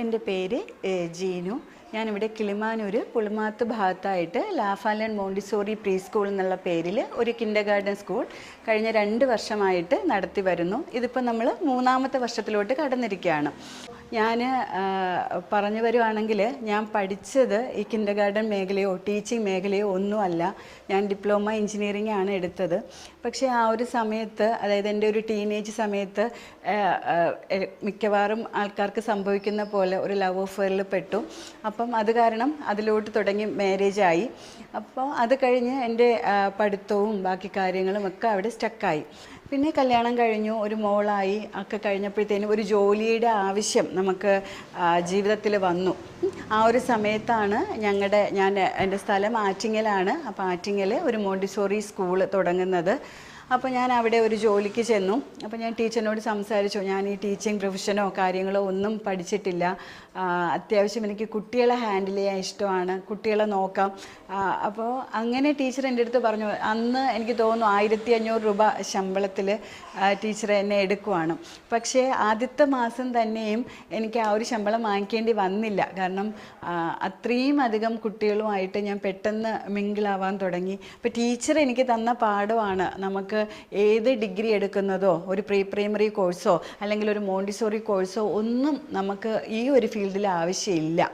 എന്റെ പേര് ജീനു. ഞാനിവിടെ കിളിമാനൂർ പുളിമാത്ത് ഭാഗത്തായിട്ട് ലാഫാലൻ മോണ്ടിസോറി പ്രീ സ്കൂൾ എന്നുള്ള പേരിൽ ഒരു കിൻഡർ ഗാർഡൻ സ്കൂൾ കഴിഞ്ഞ രണ്ട് വർഷമായിട്ട് നടത്തി വരുന്നു. ഇതിപ്പോൾ നമ്മൾ മൂന്നാമത്തെ വർഷത്തിലോട്ട് കടന്നിരിക്കുകയാണ്. ഞാൻ പറഞ്ഞു വരുവാണെങ്കിൽ ഞാൻ പഠിച്ചത് ഈ കിൻഡർ ഗാർഡൻ മേഖലയോ ടീച്ചിങ് മേഖലയോ ഒന്നുമല്ല. ഞാൻ ഡിപ്ലോമ എഞ്ചിനീയറിംഗ് ആണ് എടുത്തത്. പക്ഷേ ആ ഒരു സമയത്ത് അതായത് എന്റെ ഒരു ടീനേജ് സമയത്ത് മിക്കവാറും ആൾക്കാർക്ക് സംഭവിക്കുന്ന പോലെ ഒരു ലവ് അഫെയറിൽ പെട്ടു. അപ്പം അത് കാരണം അതിലോട്ട് തുടങ്ങി മാരേജ് ആയി. അപ്പോൾ അത് കഴിഞ്ഞ് എന്റെ പഠിത്തവും ബാക്കി കാര്യങ്ങളും ഒക്കെ അവിടെ സ്റ്റക്കായി പിന്നെ കല്യാണം കഴിഞ്ഞു ഒരു മോളായി ഒക്കെ കഴിഞ്ഞപ്പോഴത്തേനും ഒരു ജോലിയുടെ ആവശ്യം നമുക്ക് ജീവിതത്തിൽ വന്നു. ആ ഒരു സമയത്താണ് ഞങ്ങളുടെ ഞാൻ എന്റെ സ്ഥലം ആറ്റിങ്ങലാണ്. അപ്പോൾ ആറ്റിങ്ങൽ ഒരു മോണ്ടിസോറി സ്കൂൾ തുടങ്ങുന്നത്. അപ്പോൾ ഞാൻ അവിടെ ഒരു ജോലിക്ക് ചെന്നു. അപ്പോൾ ഞാൻ ടീച്ചറിനോട് സംസാരിച്ചു. ഞാൻ ഈ ടീച്ചിങ് പ്രൊഫഷനോ കാര്യങ്ങളോ ഒന്നും പഠിച്ചിട്ടില്ല. അത്യാവശ്യം എനിക്ക് കുട്ടികളെ ഹാൻഡിൽ ചെയ്യാൻ ഇഷ്ടമാണ്. കുട്ടികളെ നോക്കാം. അപ്പോൾ അങ്ങനെ ടീച്ചർ എന്റെ അടുത്ത് പറഞ്ഞു അന്ന് എനിക്ക് തോന്നുന്നു ആയിരത്തി അഞ്ഞൂറ് രൂപ ശമ്പളത്തിൽ ടീച്ചർ എന്നെ എടുക്കുവാണ്. പക്ഷേ ആദ്യത്തെ മാസം തന്നെയും എനിക്ക് ആ ഒരു ശമ്പളം വാങ്ങിക്കേണ്ടി വന്നില്ല. കാരണം അത്രയും അധികം കുട്ടികളുമായിട്ട് ഞാൻ പെട്ടെന്ന് മിങ്കിളാവാൻ തുടങ്ങി. അപ്പോൾ ടീച്ചർ എനിക്ക് തന്ന പാഠമാണ്. നമുക്ക് ഏത് ഡിഗ്രി എടുക്കുന്നതോ ഒരു പ്രീ പ്രൈമറി കോഴ്സോ അല്ലെങ്കിൽ ഒരു മോണ്ടിസോറി കോഴ്സോ ഒന്നും നമുക്ക് ഈ ഒരു ഫീൽഡിൽ ആവശ്യമില്ല.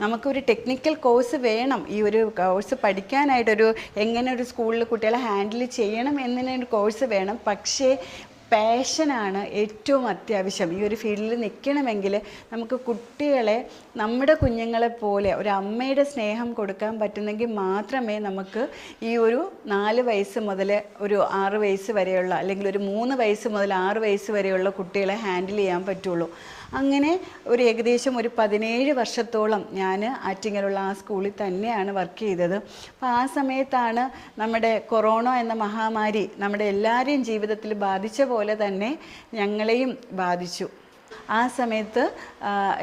നമുക്കൊരു ടെക്നിക്കൽ കോഴ്സ് വേണം. ഈ ഒരു കോഴ്സ് പഠിക്കാനായിട്ടൊരു എങ്ങനെ ഒരു സ്കൂളിൽ കുട്ടികളെ ഹാൻഡിൽ ചെയ്യണം എന്നതിനൊരു കോഴ്സ് വേണം. പക്ഷേ പാഷനാണ് ഏറ്റവും അത്യാവശ്യം. ഈ ഒരു ഫീൽഡിൽ നിൽക്കണമെങ്കിൽ നമുക്ക് കുട്ടികളെ നമ്മുടെ കുഞ്ഞുങ്ങളെ പോലെ ഒരു അമ്മയുടെ സ്നേഹം കൊടുക്കാൻ പറ്റുന്നെങ്കിൽ മാത്രമേ നമുക്ക് ഈ ഒരു നാല് വയസ്സ് മുതൽ ഒരു ആറ് വയസ്സ് വരെയുള്ള അല്ലെങ്കിൽ ഒരു മൂന്ന് വയസ്സ് മുതൽ ആറ് വയസ്സ് വരെയുള്ള കുട്ടികളെ ഹാൻഡിൽ ചെയ്യാൻ പറ്റുള്ളൂ. അങ്ങനെ ഒരു ഏകദേശം ഒരു പതിനേഴ് വർഷത്തോളം ഞാൻ ആറ്റിങ്ങലുള്ള ആ സ്കൂളിൽ തന്നെയാണ് വർക്ക് ചെയ്തത്. അപ്പോൾ ആ സമയത്താണ് നമ്മുടെ കൊറോണ എന്ന മഹാമാരി നമ്മുടെ എല്ലാവരെയും ജീവിതത്തിൽ ബാധിച്ച പോലെ തന്നെ ഞങ്ങളെയും ബാധിച്ചു. ആ സമയത്ത്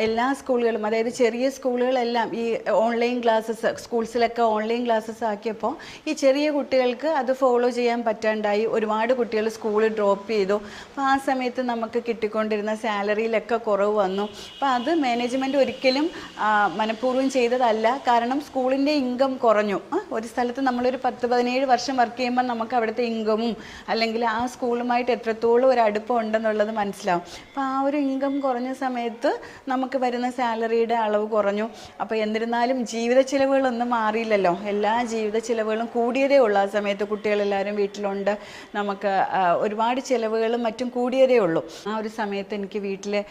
എല്ലാ സ്കൂളുകളും അതായത് ചെറിയ സ്കൂളുകളെല്ലാം ഈ ഓൺലൈൻ ക്ലാസ്സസ് സ്കൂൾസിലൊക്കെ ഓൺലൈൻ ക്ലാസ്സസ് ആക്കിയപ്പോൾ ഈ ചെറിയ കുട്ടികൾക്ക് അത് ഫോളോ ചെയ്യാൻ പറ്റാണ്ടായി. ഒരുപാട് കുട്ടികൾ സ്കൂൾ ഡ്രോപ്പ് ചെയ്തു. അപ്പോൾ ആ സമയത്ത് നമുക്ക് കിട്ടിക്കൊണ്ടിരുന്ന സാലറിയിലൊക്കെ കുറവ് വന്നു. അപ്പോൾ അത് മാനേജ്മെന്റ് ഒരിക്കലും മനഃപൂർവം ചെയ്തതല്ല. കാരണം സ്കൂളിന്റെ ഇൻകം കുറഞ്ഞു. ഒരു സ്ഥലത്ത് നമ്മളൊരു പത്ത് പതിനേഴ് വർഷം വർക്ക് ചെയ്യുമ്പോൾ നമുക്ക് അവിടുത്തെ ഇൻകമും അല്ലെങ്കിൽ ആ സ്കൂളുമായിട്ട് എത്രത്തോളം ഒരു അടുപ്പം ഉണ്ടെന്നുള്ളത് മനസ്സിലാവും. അപ്പോൾ ആ ഒരു ഇൻകം കുറഞ്ഞ സമയത്ത് നമുക്ക് വരുന്ന സാലറിയുടെ അളവ് കുറഞ്ഞു. അപ്പോൾ എന്നിരുന്നാലും ജീവിത ചിലവുകളൊന്നും മാറിയില്ലല്ലോ. എല്ലാ ജീവിത ചിലവുകളും കൂടിയതേ ഉള്ളൂ. ആ സമയത്ത് കുട്ടികളെല്ലാവരും വീട്ടിലുണ്ട്. നമുക്ക് ഒരുപാട് ചിലവുകളും മറ്റും കൂടിയതേ ഉള്ളൂ. ആ ഒരു സമയത്ത് എനിക്ക് വീട്ടിൽ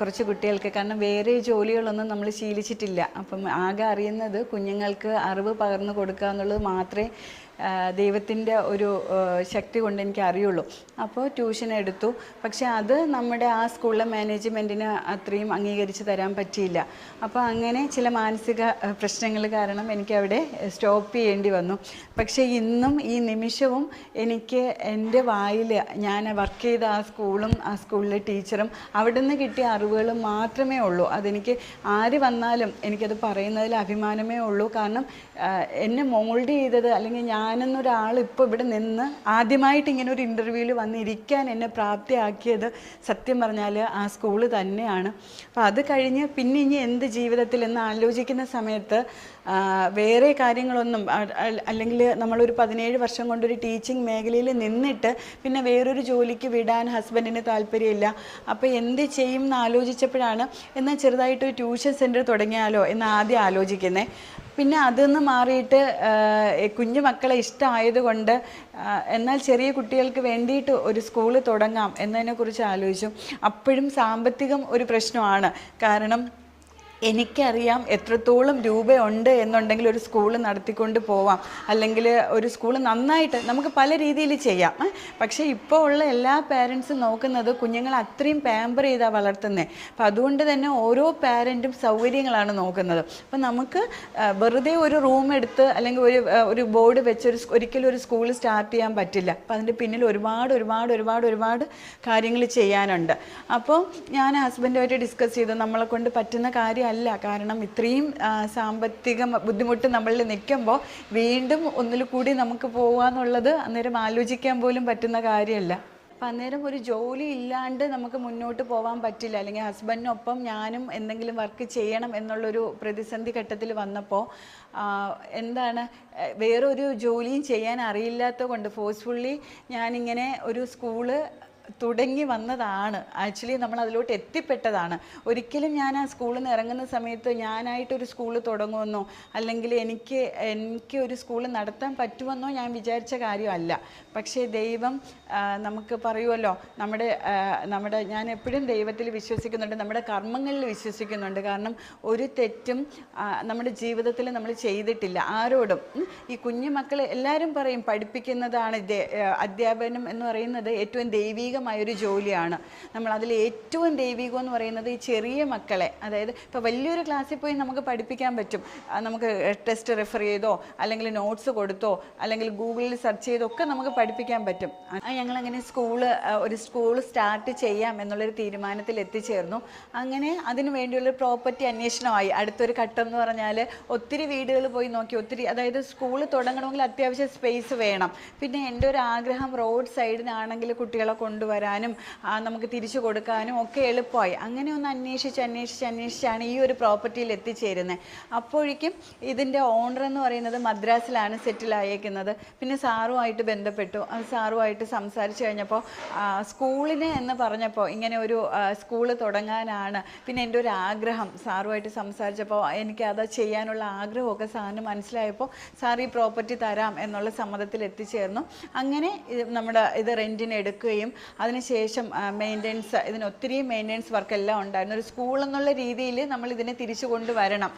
കുറച്ച് കുട്ടികൾക്ക് കാരണം വേറെ ജോലികളൊന്നും നമ്മൾ ശീലിച്ചിട്ടില്ല. അപ്പം ആകെ അറിയുന്നത് കുഞ്ഞുങ്ങൾക്ക് അറിവ് പകർന്നു കൊടുക്കുക എന്നുള്ളത് മാത്രമേ ദൈവത്തിന്റെ ഒരു ശക്തി കൊണ്ട് എനിക്ക് അറിയുള്ളൂ അപ്പോൾ ട്യൂഷൻ എടുത്തു. പക്ഷേ അത് നമ്മുടെ ആ സ്കൂളിലെ മാനേജ്മെന്റിന് അത്രയും അംഗീകരിച്ച് തരാൻ പറ്റിയില്ല. അപ്പോൾ അങ്ങനെ ചില മാനസിക പ്രശ്നങ്ങൾ കാരണം എനിക്ക് അവിടെ സ്റ്റോപ്പ് ചെയ്യേണ്ടി വന്നു. പക്ഷേ ഇന്നും ഈ നിമിഷവും എനിക്ക് എന്റെ വായിൽ ഞാൻ വർക്ക് ചെയ്ത ആ സ്കൂളും ആ സ്കൂളിലെ ടീച്ചറും അവിടെ നിന്ന് കിട്ടിയ അറിവുകൾ മാത്രമേ ഉള്ളൂ. അതെനിക്ക് ആര് വന്നാലും എനിക്കത് പറയുന്നതിൽ അഭിമാനമേ ഉള്ളൂ. കാരണം എന്നെ മോൾഡ് ചെയ്തത് അല്ലെങ്കിൽ ഞാനെന്നൊരാൾ ഇപ്പോൾ ഇവിടെ നിന്ന് ആദ്യമായിട്ട് ഇങ്ങനെ ഒരു ഇന്റർവ്യൂവിൽ വന്നിരിക്കാൻ എന്നെ പ്രാപ്തിയാക്കിയത് സത്യം പറഞ്ഞാൽ ആ സ്കൂൾ തന്നെയാണ്. അപ്പോൾ അത് കഴിഞ്ഞ് പിന്നെ ഇനി എന്ത് ജീവിതത്തിൽ എന്ന് ആലോചിക്കുന്ന സമയത്ത് വേറെ കാര്യങ്ങളൊന്നും അല്ലെങ്കിൽ നമ്മളൊരു പതിനേഴ് വർഷം കൊണ്ടൊരു ടീച്ചിങ് മേഖലയിൽ നിന്നിട്ട് പിന്നെ വേറൊരു ജോലിക്ക് വിടാൻ ഹസ്ബൻഡിന് താല്പര്യമില്ല. അപ്പോൾ എന്ത് ചെയ്യും എന്ന് ആലോചിച്ചപ്പോഴാണ് എന്നാൽ ചെറുതായിട്ട് ട്യൂഷൻ സെന്റർ തുടങ്ങിയാലോ എന്ന് ആദ്യം ആലോചിക്കുന്നത് പിന്നെ അതൊന്ന് മാറിയിട്ട് കുഞ്ഞു മക്കളെ ഇഷ്ടമായതുകൊണ്ട് എന്നാൽ ചെറിയ കുട്ടികൾക്ക് വേണ്ടിയിട്ട് ഒരു സ്കൂൾ തുടങ്ങാം എന്നതിനെക്കുറിച്ച് ആലോചിച്ചു. അപ്പോഴും സാമ്പത്തികം ഒരു പ്രശ്നമാണ്. കാരണം എനിക്കറിയാം എത്രത്തോളം രൂപയുണ്ട് എന്നുണ്ടെങ്കിൽ ഒരു സ്കൂൾ നടത്തിക്കൊണ്ട് പോവാം. അല്ലെങ്കിൽ ഒരു സ്കൂൾ നന്നായിട്ട് നമുക്ക് പല രീതിയിൽ ചെയ്യാം. പക്ഷേ ഇപ്പോൾ ഉള്ള എല്ലാ പാരൻസും നോക്കുന്നത് കുഞ്ഞുങ്ങൾ അത്രയും പാമ്പർ ചെയ്താൽ വളർത്തുന്നത് അപ്പം അതുകൊണ്ട് തന്നെ ഓരോ പാരന്റും സൗകര്യങ്ങളാണ് നോക്കുന്നത്. അപ്പം നമുക്ക് വെറുതെ ഒരു റൂം എടുത്ത് അല്ലെങ്കിൽ ഒരു ഒരു ബോർഡ് വെച്ച് ഒരു ഒരിക്കലും ഒരു സ്കൂൾ സ്റ്റാർട്ട് ചെയ്യാൻ പറ്റില്ല. അപ്പം അതിന്റെ പിന്നിൽ ഒരുപാട് ഒരുപാട് ഒരുപാട് ഒരുപാട് കാര്യങ്ങൾ ചെയ്യാനുണ്ട്. അപ്പോൾ ഞാൻ ഹസ്ബൻഡുമായിട്ട് ഡിസ്കസ് ചെയ്തു. നമ്മളെ കൊണ്ട് പറ്റുന്ന കാര്യമല്ല കാരണം ഇത്രയും സാമ്പത്തിക ബുദ്ധിമുട്ട് നമ്മളിൽ നിൽക്കുമ്പോൾ വീണ്ടും ഒന്നിൽ കൂടി നമുക്ക് പോകാന്നുള്ളത് അന്നേരം ആലോചിക്കാൻ പോലും പറ്റുന്ന കാര്യമല്ല. അപ്പം അന്നേരം ഒരു ജോലി ഇല്ലാണ്ട് നമുക്ക് മുന്നോട്ട് പോകാൻ പറ്റില്ല. അല്ലെങ്കിൽ ഹസ്ബൻഡിനൊപ്പം ഞാനും എന്തെങ്കിലും വർക്ക് ചെയ്യണം എന്നുള്ളൊരു പ്രതിസന്ധി ഘട്ടത്തിൽ വന്നപ്പോൾ എന്താണ് വേറൊരു ജോലിയും ചെയ്യാൻ അറിയില്ലാത്ത കൊണ്ട് ഫോഴ്സ്ഫുള്ളി ഞാനിങ്ങനെ ഒരു സ്കൂൾ തുടങ്ങി വന്നതാണ്. ആക്ച്വലി നമ്മൾ അതിലോട്ട് എത്തിപ്പെട്ടതാണ്. ഒരിക്കലും ഞാൻ ആ സ്കൂളിൽ നിന്ന് ഇറങ്ങുന്ന സമയത്ത് ഞാനായിട്ടൊരു സ്കൂൾ തുടങ്ങുമെന്നോ അല്ലെങ്കിൽ എനിക്ക് എനിക്ക് ഒരു സ്കൂൾ നടത്താൻ പറ്റുമെന്നോ ഞാൻ വിചാരിച്ച കാര്യമല്ല. പക്ഷേ ദൈവം നമുക്ക് പറയുമല്ലോ നമ്മുടെ നമ്മുടെ ഞാൻ എപ്പോഴും ദൈവത്തിൽ വിശ്വസിക്കുന്നുണ്ട് നമ്മുടെ കർമ്മങ്ങളിൽ വിശ്വസിക്കുന്നുണ്ട്. കാരണം ഒരു തെറ്റും നമ്മുടെ ജീവിതത്തിൽ നമ്മൾ ചെയ്തിട്ടില്ല. ആരോടും. ഈ കുഞ്ഞു മക്കൾ എല്ലാവരും പറയും പഠിപ്പിക്കുന്നതാണ് അധ്യാപനം എന്ന് പറയുന്നത് ഏറ്റവും ദൈവികമായൊരു ജോലിയാണ്. നമ്മൾ അതിൽ ഏറ്റവും ദൈവികം എന്ന് പറയുന്നത് ഈ ചെറിയ മക്കളെ. അതായത് ഇപ്പോൾ വലിയൊരു ക്ലാസ്സിൽ പോയി നമുക്ക് പഠിപ്പിക്കാൻ പറ്റും. നമുക്ക് ടെസ്റ്റ് റെഫർ ചെയ്തോ അല്ലെങ്കിൽ നോട്ട്സ് കൊടുത്തോ അല്ലെങ്കിൽ ഗൂഗിളിൽ സെർച്ച് ചെയ്തോ ഒക്കെ നമുക്ക് പഠിപ്പിക്കാൻ പറ്റും. ഞങ്ങളങ്ങനെ സ്കൂൾ ഒരു സ്കൂൾ സ്റ്റാർട്ട് ചെയ്യാം എന്നുള്ളൊരു തീരുമാനത്തിൽ എത്തിച്ചേർന്നു. അങ്ങനെ അതിനു വേണ്ടിയുള്ളൊരു പ്രോപ്പർട്ടി അന്വേഷണമായി. അടുത്തൊരു ഘട്ടം എന്ന് പറഞ്ഞാൽ ഒത്തിരി വീടുകൾ പോയി നോക്കി ഒത്തിരി അതായത് സ്കൂൾ തുടങ്ങണമെങ്കിൽ അത്യാവശ്യം സ്പേസ് വേണം. പിന്നെ എന്റെ ഒരു ആഗ്രഹം റോഡ് സൈഡിനാണെങ്കിൽ കുട്ടികളെ കൊണ്ടുവരാനും നമുക്ക് തിരിച്ചു കൊടുക്കാനും ഒക്കെ എളുപ്പമായി. അങ്ങനെ ഒന്ന് അന്വേഷിച്ച് അന്വേഷിച്ച് അന്വേഷിച്ചാണ് ഈ ഒരു പ്രോപ്പർട്ടിയിൽ എത്തിച്ചേരുന്നത്. അപ്പോഴേക്കും ഇതിന്റെ ഓണർ എന്ന് പറയുന്നത് മദ്രാസിലാണ് സെറ്റിലായേക്കുന്നത് പിന്നെ സാറുമായിട്ട് ബന്ധപ്പെട്ടു. സാറുമായിട്ട് സംസാരിച്ച് കഴിഞ്ഞപ്പോൾ സ്കൂളിന് എന്ന് പറഞ്ഞപ്പോൾ ഇങ്ങനെ ഒരു സ്കൂൾ തുടങ്ങാനാണ് പിന്നെ എന്റെ ഒരു ആഗ്രഹം. സാറുമായിട്ട് സംസാരിച്ചപ്പോൾ എനിക്ക് അത് ചെയ്യാനുള്ള ആഗ്രഹമൊക്കെ സാറിന് മനസ്സിലായപ്പോൾ സാർ ഈ പ്രോപ്പർട്ടി തരാം എന്നുള്ള സമ്മതത്തിൽ എത്തിച്ചേർന്നു. അങ്ങനെ നമ്മുടെ ഇത് റെന്റിന് എടുക്കുകയും അതിനുശേഷം മെയിന്റെനൻസ് ഇതിന് ഒത്തിരി മെയിന്റെനൻസ് വർക്ക് എല്ലാം ഉണ്ടായിരുന്നു. ഒരു സ്കൂൾ എന്നുള്ള രീതിയിൽ നമ്മൾ ഇതിനെ തിരിച്ചു കൊണ്ടുവരണം.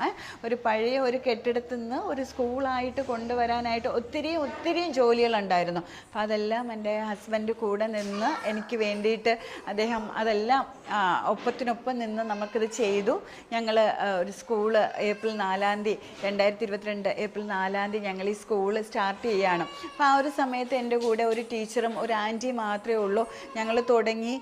ഒരു പഴയ ഒരു കെട്ടിടത്തിൽ നിന്ന് ഒരു സ്കൂളായിട്ട് കൊണ്ടുവരാനായിട്ട് ഒത്തിരി ഒത്തിരി ജോലികളുണ്ടായിരുന്നു. അപ്പോൾ അതെല്ലാം എന്റെ ഹസ്ബൻഡ് കൂടെ നിന്ന് എനിക്ക് വേണ്ടിയിട്ട് അദ്ദേഹം അതെല്ലാം ഒപ്പത്തിനൊപ്പം നിന്ന് നമുക്കിത് ചെയ്തു. ഞങ്ങൾ ഒരു സ്കൂൾ ഏപ്രിൽ നാലാം തീയതി രണ്ടായിരത്തി ഇരുപത്തിരണ്ട് ഏപ്രിൽ നാലാം തീയതി ഞങ്ങൾ ഈ സ്കൂൾ സ്റ്റാർട്ട് ചെയ്യുകയാണ് അപ്പോൾ ആ ഒരു സമയത്ത് എന്റെ കൂടെ ഒരു ടീച്ചറും ഒരു ആന്റിയും മാത്രമേ ഉള്ളൂ. ഞങ്ങൾ തുടങ്ങി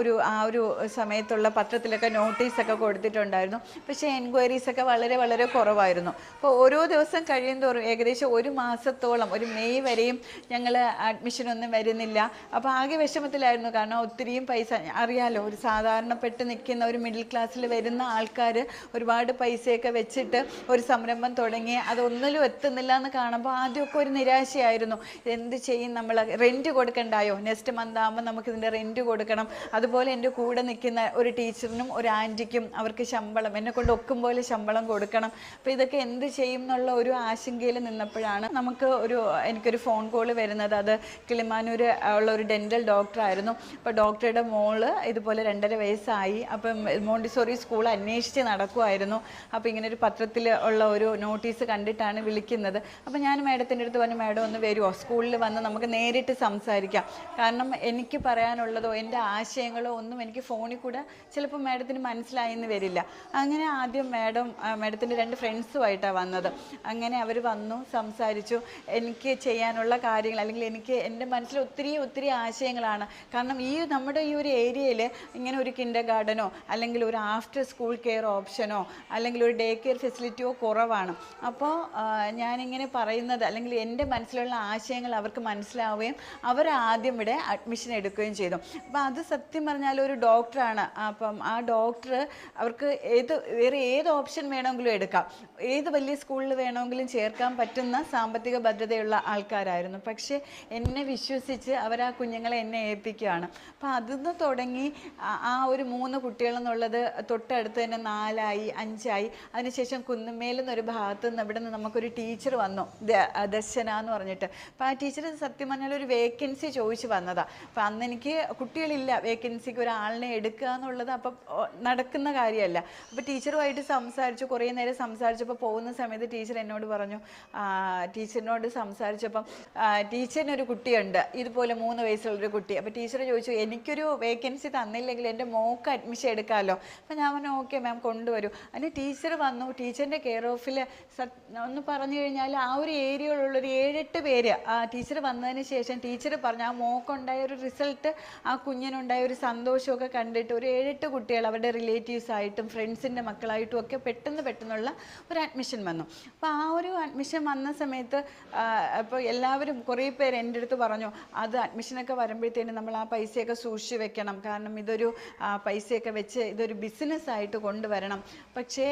ഒരു ആ ഒരു സമയത്തുള്ള പത്രത്തിലൊക്കെ നോട്ടീസൊക്കെ കൊടുത്തിട്ടുണ്ടായിരുന്നു. പക്ഷേ എൻക്വയറീസൊക്കെ വളരെ വളരെ കുറവായിരുന്നു. അപ്പോൾ ഓരോ ദിവസം കഴിയും തോറും ഏകദേശം ഒരു മാസത്തോളം ഒരു മെയ് വരെയും ഞങ്ങൾ അഡ്മിഷനൊന്നും വരുന്നില്ല. അപ്പോൾ ആകെ വിഷമത്തിലായിരുന്നു. കാരണം ഒത്തിരിയും പൈസ അറിയാലോ ഒരു സാധാരണപ്പെട്ട് നിൽക്കുന്ന ഒരു മിഡിൽ ക്ലാസ്സിൽ വരുന്ന ആൾക്കാർ ഒരുപാട് പൈസയൊക്കെ വെച്ചിട്ട് ഒരു സംരംഭം തുടങ്ങി അതൊന്നിലും എത്തുന്നില്ല എന്ന് കാണുമ്പോൾ ആദ്യമൊക്കെ ഒരു നിരാശയായിരുന്നു. എന്ത് ചെയ്യും നമ്മൾ റെന്റ് കൊടുക്കണ്ടായോ? നെക്സ്റ്റ് മന്ത് ആകുമ്പോൾ നമുക്ക് ഇതിന്റെ റെന്റ് കൊടുക്കണം. അതുപോലെ എന്റെ കൂടെ നിൽക്കുന്ന ഒരു ടീച്ചറിനും ഒരു ആന്റിക്കും അവർക്ക് ശമ്പളം എന്നെ കൊണ്ട് ഒക്കും പോലെ ശമ്പളം കൊടുക്കണം. അപ്പോൾ ഇതൊക്കെ എന്ത് ചെയ്യും എന്നുള്ള ഒരു ആശങ്കയിൽ നിന്നപ്പോഴാണ് നമുക്ക് ഒരു എനിക്കൊരു ഫോൺ കോൾ വരുന്നത്. അത് കിളിമാനൂർ ഉള്ള ഒരു ഡെന്റൽ ഡോക്ടറായിരുന്നു അപ്പോൾ ഡോക്ടറുടെ മോൾ ഇതുപോലെ രണ്ടര വയസ്സായി. അപ്പം മോണ്ടിസോറി സ്കൂൾ അന്വേഷിച്ച് നടക്കുമായിരുന്നു അപ്പോൾ ഇങ്ങനെ ഒരു പത്രത്തിൽ ഉള്ള ഒരു നോട്ടീസ് കണ്ടിട്ടാണ് വിളിക്കുന്നത്. അപ്പോൾ ഞാൻ മാഡത്തിന്റെ അടുത്ത് പറഞ്ഞു മാഡം ഒന്ന് വരുമോ സ്കൂളിൽ വന്ന് നമുക്ക് നേരിട്ട് സംസാരിക്കാം. കാരണം എനിക്ക് പറയാനുള്ളതോ എന്റെ ആശയങ്ങളോ ഒന്നും എനിക്ക് ഫോണിൽ കൂടെ ചിലപ്പോൾ മാഡത്തിന് മനസ്സിലായെന്ന് വരില്ല. അങ്ങനെ ആദ്യം മാഡം മാഡത്തിന്റെ രണ്ട് ഫ്രണ്ട്സുമായിട്ടാണ് വന്നത്. അങ്ങനെ അവർ വന്നു സംസാരിച്ചു. എനിക്ക് ചെയ്യാനുള്ള കാര്യങ്ങൾ അല്ലെങ്കിൽ എനിക്ക് എന്റെ മനസ്സിൽ ഒത്തിരി ഒത്തിരി ആശയങ്ങളാണ്. കാരണം ഈ നമ്മുടെ ഈ ഒരു ഏരിയയിൽ ഇങ്ങനെ ഒരു കിൻഡർ ഗാർഡനോ അല്ലെങ്കിൽ ഒരു ആഫ്റ്റർ സ്കൂൾ കെയർ ഓപ്ഷനോ അല്ലെങ്കിൽ ഒരു ഡേ കെയർ ഫെസിലിറ്റിയോ കുറവാണ്. അപ്പോൾ ഞാനിങ്ങനെ പറയുന്നത് അല്ലെങ്കിൽ എന്റെ മനസ്സിലുള്ള ആശയങ്ങൾ അവർക്ക് മനസ്സിലാവുകയും അവർ ആദ്യം ഇവിടെ അഡ്മിഷൻ എടുക്കുകയും ചെയ്തു. അപ്പം അത് സത്യം പറഞ്ഞാൽ ഒരു ഡോക്ടറാണ് അപ്പം ആ ഡോക്ടർ അവർക്ക് ഏത് വേറെ ഏത് ഓപ്ഷൻ വേണമെങ്കിലും എടുക്കാം. ഏത് വലിയ സ്കൂളിൽ വേണമെങ്കിലും ചേർക്കാൻ പറ്റുന്ന സാമ്പത്തിക ഭദ്രതയുള്ള ആൾക്കാരായിരുന്നു. പക്ഷേ എന്നെ വിശ്വസിച്ച് അവർ ആ കുഞ്ഞുങ്ങളെ എന്നെ ഏൽപ്പിക്കുകയാണ്. അപ്പോൾ അതിന്ന് തുടങ്ങി ആ- ഒരു മൂന്ന് കുട്ടികളെന്നുള്ളത് തൊട്ടടുത്ത് തന്നെ നാലായി അഞ്ചായി. അതിനുശേഷം കുന്നുമേലെന്നൊരു ഭാഗത്ത് നിന്ന് ഇവിടെ നിന്ന് നമുക്കൊരു ടീച്ചർ വന്നു. ദർശന എന്ന് പറഞ്ഞിട്ട്. അപ്പോൾ ആ ടീച്ചർ സത്യം പറഞ്ഞാൽ ഒരു വേക്കൻസി ചോദിച്ചു വന്നതാണ് അപ്പോൾ അന്ന് എനിക്ക് കുട്ടികളില്ല വേക്കൻസിക്ക് ഒരാളിനെ എടുക്കുക എന്നുള്ളത് അപ്പം നടക്കുന്ന കാര്യമല്ല. അപ്പോൾ ടീച്ചറുമായിട്ട് സംസാരിച്ചു കുറേ നേരം സംസാരിച്ചപ്പോൾ പോകുന്ന സമയത്ത് ടീച്ചർ എന്നോട് പറഞ്ഞു ടീച്ചറിനോട് സംസാരിച്ചപ്പം ടീച്ചറിനൊരു കുട്ടിയുണ്ട്. ഇതുപോലെ മൂന്ന് വയസ്സുള്ളൊരു കുട്ടി. അപ്പോൾ ടീച്ചർ ചോദിച്ചു എനിക്കൊരു വേക്കൻസി തന്നില്ലെങ്കിൽ എന്റെ മോക്ക് അഡ്മിഷൻ എടുക്കാമല്ലോ അപ്പം ഞാൻ പറഞ്ഞു ഓക്കെ മാം കൊണ്ടുവരൂ. അതിന് ടീച്ചർ വന്നു ടീച്ചറിന്റെ കെയർ ഓഫിൽ ഒന്ന് പറഞ്ഞു കഴിഞ്ഞാൽ ആ ഒരു ഏരിയയിലുള്ള ഒരു ഏഴെട്ട് പേര് ടീച്ചർ വന്നതിന് ശേഷം ടീച്ചർ പറഞ്ഞു ആ മോക്കുണ്ടായ ഒരു റിസൾട്ട് ആ കുഞ്ഞിനുണ്ടായ ഒരു സന്തോഷമൊക്കെ കണ്ടിട്ട് ഒരു ഏഴെട്ട് കുട്ടികൾ അവരുടെ റിലേറ്റീവ്സ് ആയിട്ടും ഫ്രണ്ട്സിന്റെ മക്കളായിട്ടും ഒക്കെ പെട്ടെന്ന് പെട്ടെന്നുള്ള ഒരു അഡ്മിഷൻ വന്നു. അപ്പോൾ ആ ഒരു അഡ്മിഷൻ വന്ന സമയത്ത് അപ്പോൾ എല്ലാവരും കുറേ പേർ എന്റെ അടുത്ത് പറഞ്ഞു അത് അഡ്മിഷനൊക്കെ വരുമ്പോഴത്തേനും നമ്മൾ ആ പൈസയൊക്കെ സൂക്ഷിച്ച് വെക്കണം. കാരണം ഇതൊരു പൈസയൊക്കെ വെച്ച് ഇതൊരു ബിസിനസ്സായിട്ട് കൊണ്ടുവരണം. പക്ഷേ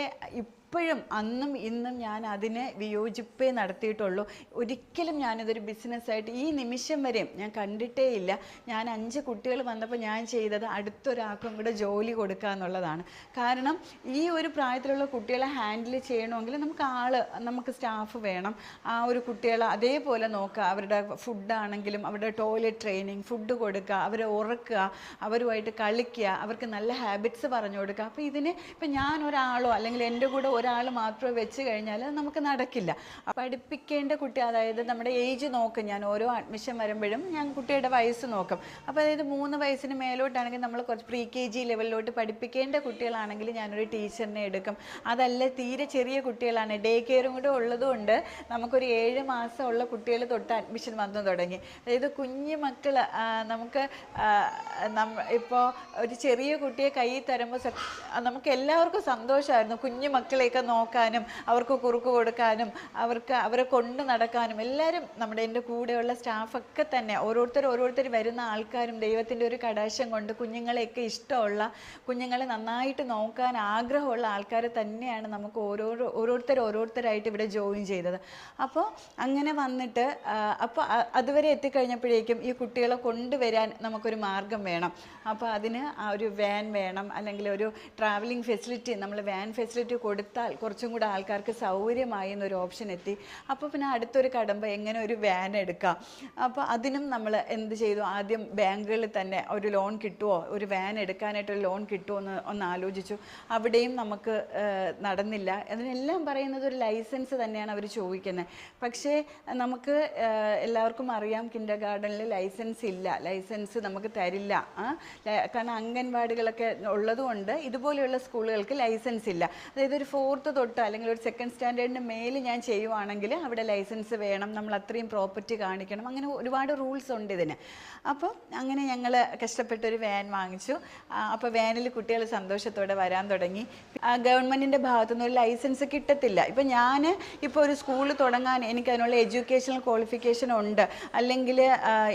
ഇപ്പോഴും അന്നും ഇന്നും ഞാൻ അതിനെ വിയോജിപ്പേ നടത്തിയിട്ടുള്ളൂ. ഒരിക്കലും ഞാനിതൊരു ബിസിനസ്സായിട്ട് ഈ നിമിഷം വരെയും ഞാൻ കണ്ടിട്ടേ ഇല്ല. ഞാൻ അഞ്ച് കുട്ടികൾ വന്നപ്പോൾ ഞാൻ ചെയ്തത് അടുത്തൊരാൾക്കും കൂടെ ജോലി കൊടുക്കുക എന്നുള്ളതാണ്. കാരണം ഈ ഒരു പ്രായത്തിലുള്ള കുട്ടികളെ ഹാൻഡിൽ ചെയ്യണമെങ്കിൽ നമുക്ക് ആൾ നമുക്ക് സ്റ്റാഫ് വേണം. ആ ഒരു കുട്ടികളെ അതേപോലെ നോക്കുക. അവരുടെ ഫുഡാണെങ്കിലും അവരുടെ ടോയ്ലറ്റ് ട്രെയിനിങ് ഫുഡ് കൊടുക്കുക അവരെ ഉറക്കുക അവരുമായിട്ട് കളിക്കുക അവർക്ക് നല്ല ഹാബിറ്റ്സ് പറഞ്ഞു കൊടുക്കുക. അപ്പോൾ ഇതിന് ഇപ്പം ഞാൻ ഒരാളോ അല്ലെങ്കിൽ എന്റെ കൂടെ ഒരാൾ മാത്രം വെച്ച് കഴിഞ്ഞാൽ നമുക്ക് നടക്കില്ല. പഠിപ്പിക്കേണ്ട കുട്ടി അതായത് നമ്മുടെ ഏജ് നോക്കും ഞാൻ ഓരോ അഡ്മിഷൻ വരുമ്പോഴും ഞാൻ കുട്ടിയുടെ വയസ്സ് നോക്കും. അപ്പോൾ അതായത് മൂന്ന് വയസ്സിന് മേലോട്ടാണെങ്കിൽ നമ്മൾ കുറച്ച് പ്രീ കെ ജി ലെവലിലോട്ട് പഠിപ്പിക്കേണ്ട കുട്ടികളാണെങ്കിൽ ഞാനൊരു ടീച്ചറിനെ എടുക്കും. അതല്ല തീരെ ചെറിയ കുട്ടികളാണ്. ഡേ കെയറും കൂടെ ഉള്ളതുകൊണ്ട് നമുക്കൊരു ഏഴ് മാസമുള്ള കുട്ടികൾ തൊട്ട് അഡ്മിഷൻ വന്നു തുടങ്ങി. അതായത് കുഞ്ഞു മക്കൾ നമുക്ക് ഇപ്പോൾ ഒരു ചെറിയ കുട്ടിയെ കയ്യിൽ തരുമ്പോൾ നമുക്ക് എല്ലാവർക്കും സന്തോഷമായിരുന്നു. കുഞ്ഞു മക്കളെയൊക്കെ നോക്കാനും അവർക്ക് കുറുക്ക് കൊടുക്കാനും അവർക്ക് അവരെ കൊണ്ട് നടക്കാനും എല്ലാവരും നമ്മുടെ എന്റെ കൂടെയുള്ള സ്റ്റാഫൊക്കെ തന്നെ ഓരോരുത്തർ ഓരോരുത്തർ വരുന്ന ആൾക്കാരും ദൈവത്തിന്റെ ഒരു കടാശം കൊണ്ട് കുഞ്ഞുങ്ങളെയൊക്കെ ഇഷ്ടമുള്ള കുഞ്ഞുങ്ങളെ നന്നായിട്ട് നോക്കാൻ ആഗ്രഹമുള്ള ആൾക്കാർ തന്നെയാണ് നമുക്ക് ഓരോ ഓരോരുത്തർ ഓരോരുത്തരായിട്ട് ഇവിടെ ജോയിൻ ചെയ്തത്. അപ്പോൾ അങ്ങനെ വന്നിട്ട് അപ്പോൾ അതുവരെ എത്തിക്കഴിഞ്ഞപ്പോഴേക്കും ഈ കുട്ടികളെ കൊണ്ടുവരാൻ നമുക്കൊരു മാർഗം വേണം. അപ്പോൾ അതിന് ഒരു വാൻ വേണം അല്ലെങ്കിൽ ഒരു ട്രാവലിംഗ് ഫെസിലിറ്റി നമ്മൾ വാൻ ഫെസിലിറ്റി കൊടുത്താൽ കുറച്ചും കൂടെ ആൾക്കാർക്ക് സൗകര്യമായി എന്നൊരു ഓപ്ഷൻ എത്തി. അപ്പോൾ പിന്നെ അടുത്തൊരു കടമ്പ എങ്ങനെ ഒരു വാൻ എടുക്കാം? അപ്പോൾ അതിനും നമ്മൾ എന്ത് ചെയ്തു? ആദ്യം ബാങ്കുകളിൽ തന്നെ ഒരു ലോൺ കിട്ടുമോ ഒരു വാൻ എടുക്കാനായിട്ടൊരു ലോൺ കിട്ടുമോ എന്ന് ഒന്ന് ആലോചിച്ചു. അവിടെയും നമുക്ക് നടന്നില്ല. അതിനെല്ലാം പറയുന്നത് ഒരു ലൈസൻസ് തന്നെയാണ് അവർ ചോദിക്കുന്നത്. പക്ഷേ നമുക്ക് എല്ലാവർക്കും അറിയാം കിൻഡർ ഗാർഡനിൽ ലൈസൻസ് ഇല്ല. ലൈസൻസ് നമുക്ക് തരില്ല. കാരണം അംഗൻവാടികളൊക്കെ ഉള്ളതുകൊണ്ട് ഇതുപോലെയുള്ള സ്കൂളുകൾക്ക് ലൈസൻസ് ഇല്ല. അതായത് ഒരു ഫോർത്ത് തൊട്ട് അല്ലെങ്കിൽ ഒരു സെക്കൻഡ് സ്റ്റാൻഡേർഡിന് മേൽ ഞാൻ ചെയ്യുവാണെങ്കിൽ അവിടെ ലൈസൻസ് വേണം നമ്മൾ അത്രയും പ്രോപ്പർട്ടി കാണിക്കണം. അങ്ങനെ ഒരുപാട് റൂൾസ് ഉണ്ട് ഇതിന്. അപ്പോൾ അങ്ങനെ ഞങ്ങൾ കഷ്ടപ്പെട്ടൊരു വാൻ വാങ്ങിച്ചു. അപ്പോൾ വാനിൽ കുട്ടികൾ സന്തോഷത്തോടെ വരാൻ തുടങ്ങി. ഗവൺമെന്റിന്റെ ഭാഗത്തുനിന്ന് ഒരു ലൈസൻസ് കിട്ടത്തില്ല. ഇപ്പം ഞാൻ ഇപ്പോൾ ഒരു സ്കൂൾ തുടങ്ങാൻ എനിക്ക് അതിനുള്ള എഡ്യൂക്കേഷണൽ ക്വാളിഫിക്കേഷൻ ഉണ്ട്. അല്ലെങ്കിൽ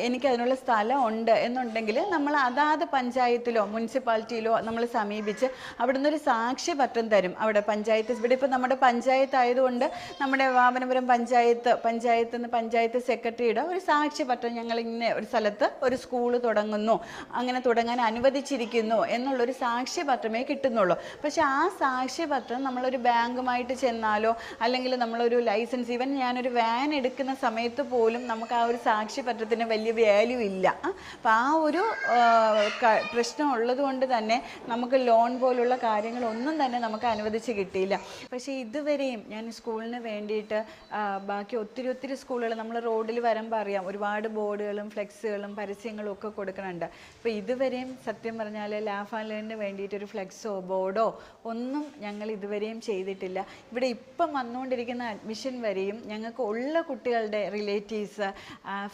എനിക്ക് അതിനുള്ള സ്ഥലം ഉണ്ട് എന്നുണ്ടെങ്കിൽ നമ്മൾ അതാത് പഞ്ചായത്തിലോ മുനിസിപ്പാലിറ്റിയിലോ നമ്മൾ സമീപിച്ച് അവിടുന്ന് ഒരു സാക്ഷ്യപത്രം തരും. അവിടെ പഞ്ചായത്ത് ഇവിടെ ഇപ്പോൾ നമ്മുടെ പഞ്ചായത്ത് ആയതുകൊണ്ട് നമ്മുടെ വാമനപുരം പഞ്ചായത്ത് പഞ്ചായത്ത് നിന്ന് പഞ്ചായത്ത് സെക്രട്ടറിയുടെ ഒരു സാക്ഷ്യപത്രം ഞങ്ങൾ ഇങ്ങനെ ഒരു സ്ഥലത്ത് ഒരു സ്കൂൾ തുടങ്ങുന്നു. അങ്ങനെ തുടങ്ങാൻ അനുവദിച്ചിരിക്കുന്നു എന്നുള്ളൊരു സാക്ഷ്യപത്രമേ കിട്ടുന്നുള്ളൂ. പക്ഷേ ആ സാക്ഷ്യപത്രം നമ്മളൊരു ബാങ്കുമായിട്ട് ചെന്നാലോ അല്ലെങ്കിൽ നമ്മളൊരു ലൈസൻസ് ഈവൻ ഞാനൊരു വാൻ എടുക്കുന്ന സമയത്ത് പോലും നമുക്ക് ആ ഒരു സാക്ഷ്യപത്രത്തിന് വലിയ വാല്യൂ ഇല്ല. അപ്പോൾ ആ ഒരു പ്രശ്നം ഉള്ളതുകൊണ്ട് തന്നെ നമുക്ക് ലോൺ പോലുള്ള കാര്യങ്ങളൊന്നും തന്നെ നമുക്ക് അനുവദിച്ച് കിട്ടിയില്ല. പക്ഷേ ഇതുവരെയും ഞാൻ സ്കൂളിന് വേണ്ടിയിട്ട് ബാക്കി ഒത്തിരി ഒത്തിരി സ്കൂളുകൾ നമ്മൾ റോഡിൽ വരുമ്പോൾ അറിയാം. ഒരുപാട് ബോർഡുകളും ഫ്ലെക്സുകളും പരസ്യങ്ങളും ഒക്കെ കൊടുക്കുന്നുണ്ട് അപ്പോൾ ഇതുവരെയും സത്യം പറഞ്ഞാൽ ലാഫാലിന് വേണ്ടിയിട്ട് ഒരു ഫ്ലെക്സോ ബോർഡോ ഒന്നും ഞങ്ങൾ ഇതുവരെയും ചെയ്തിട്ടില്ല. ഇവിടെ ഇപ്പം വന്നുകൊണ്ടിരിക്കുന്ന അഡ്മിഷൻ വരെയും ഞങ്ങൾക്ക് ഉള്ള കുട്ടികളുടെ റിലേറ്റീവ്സ്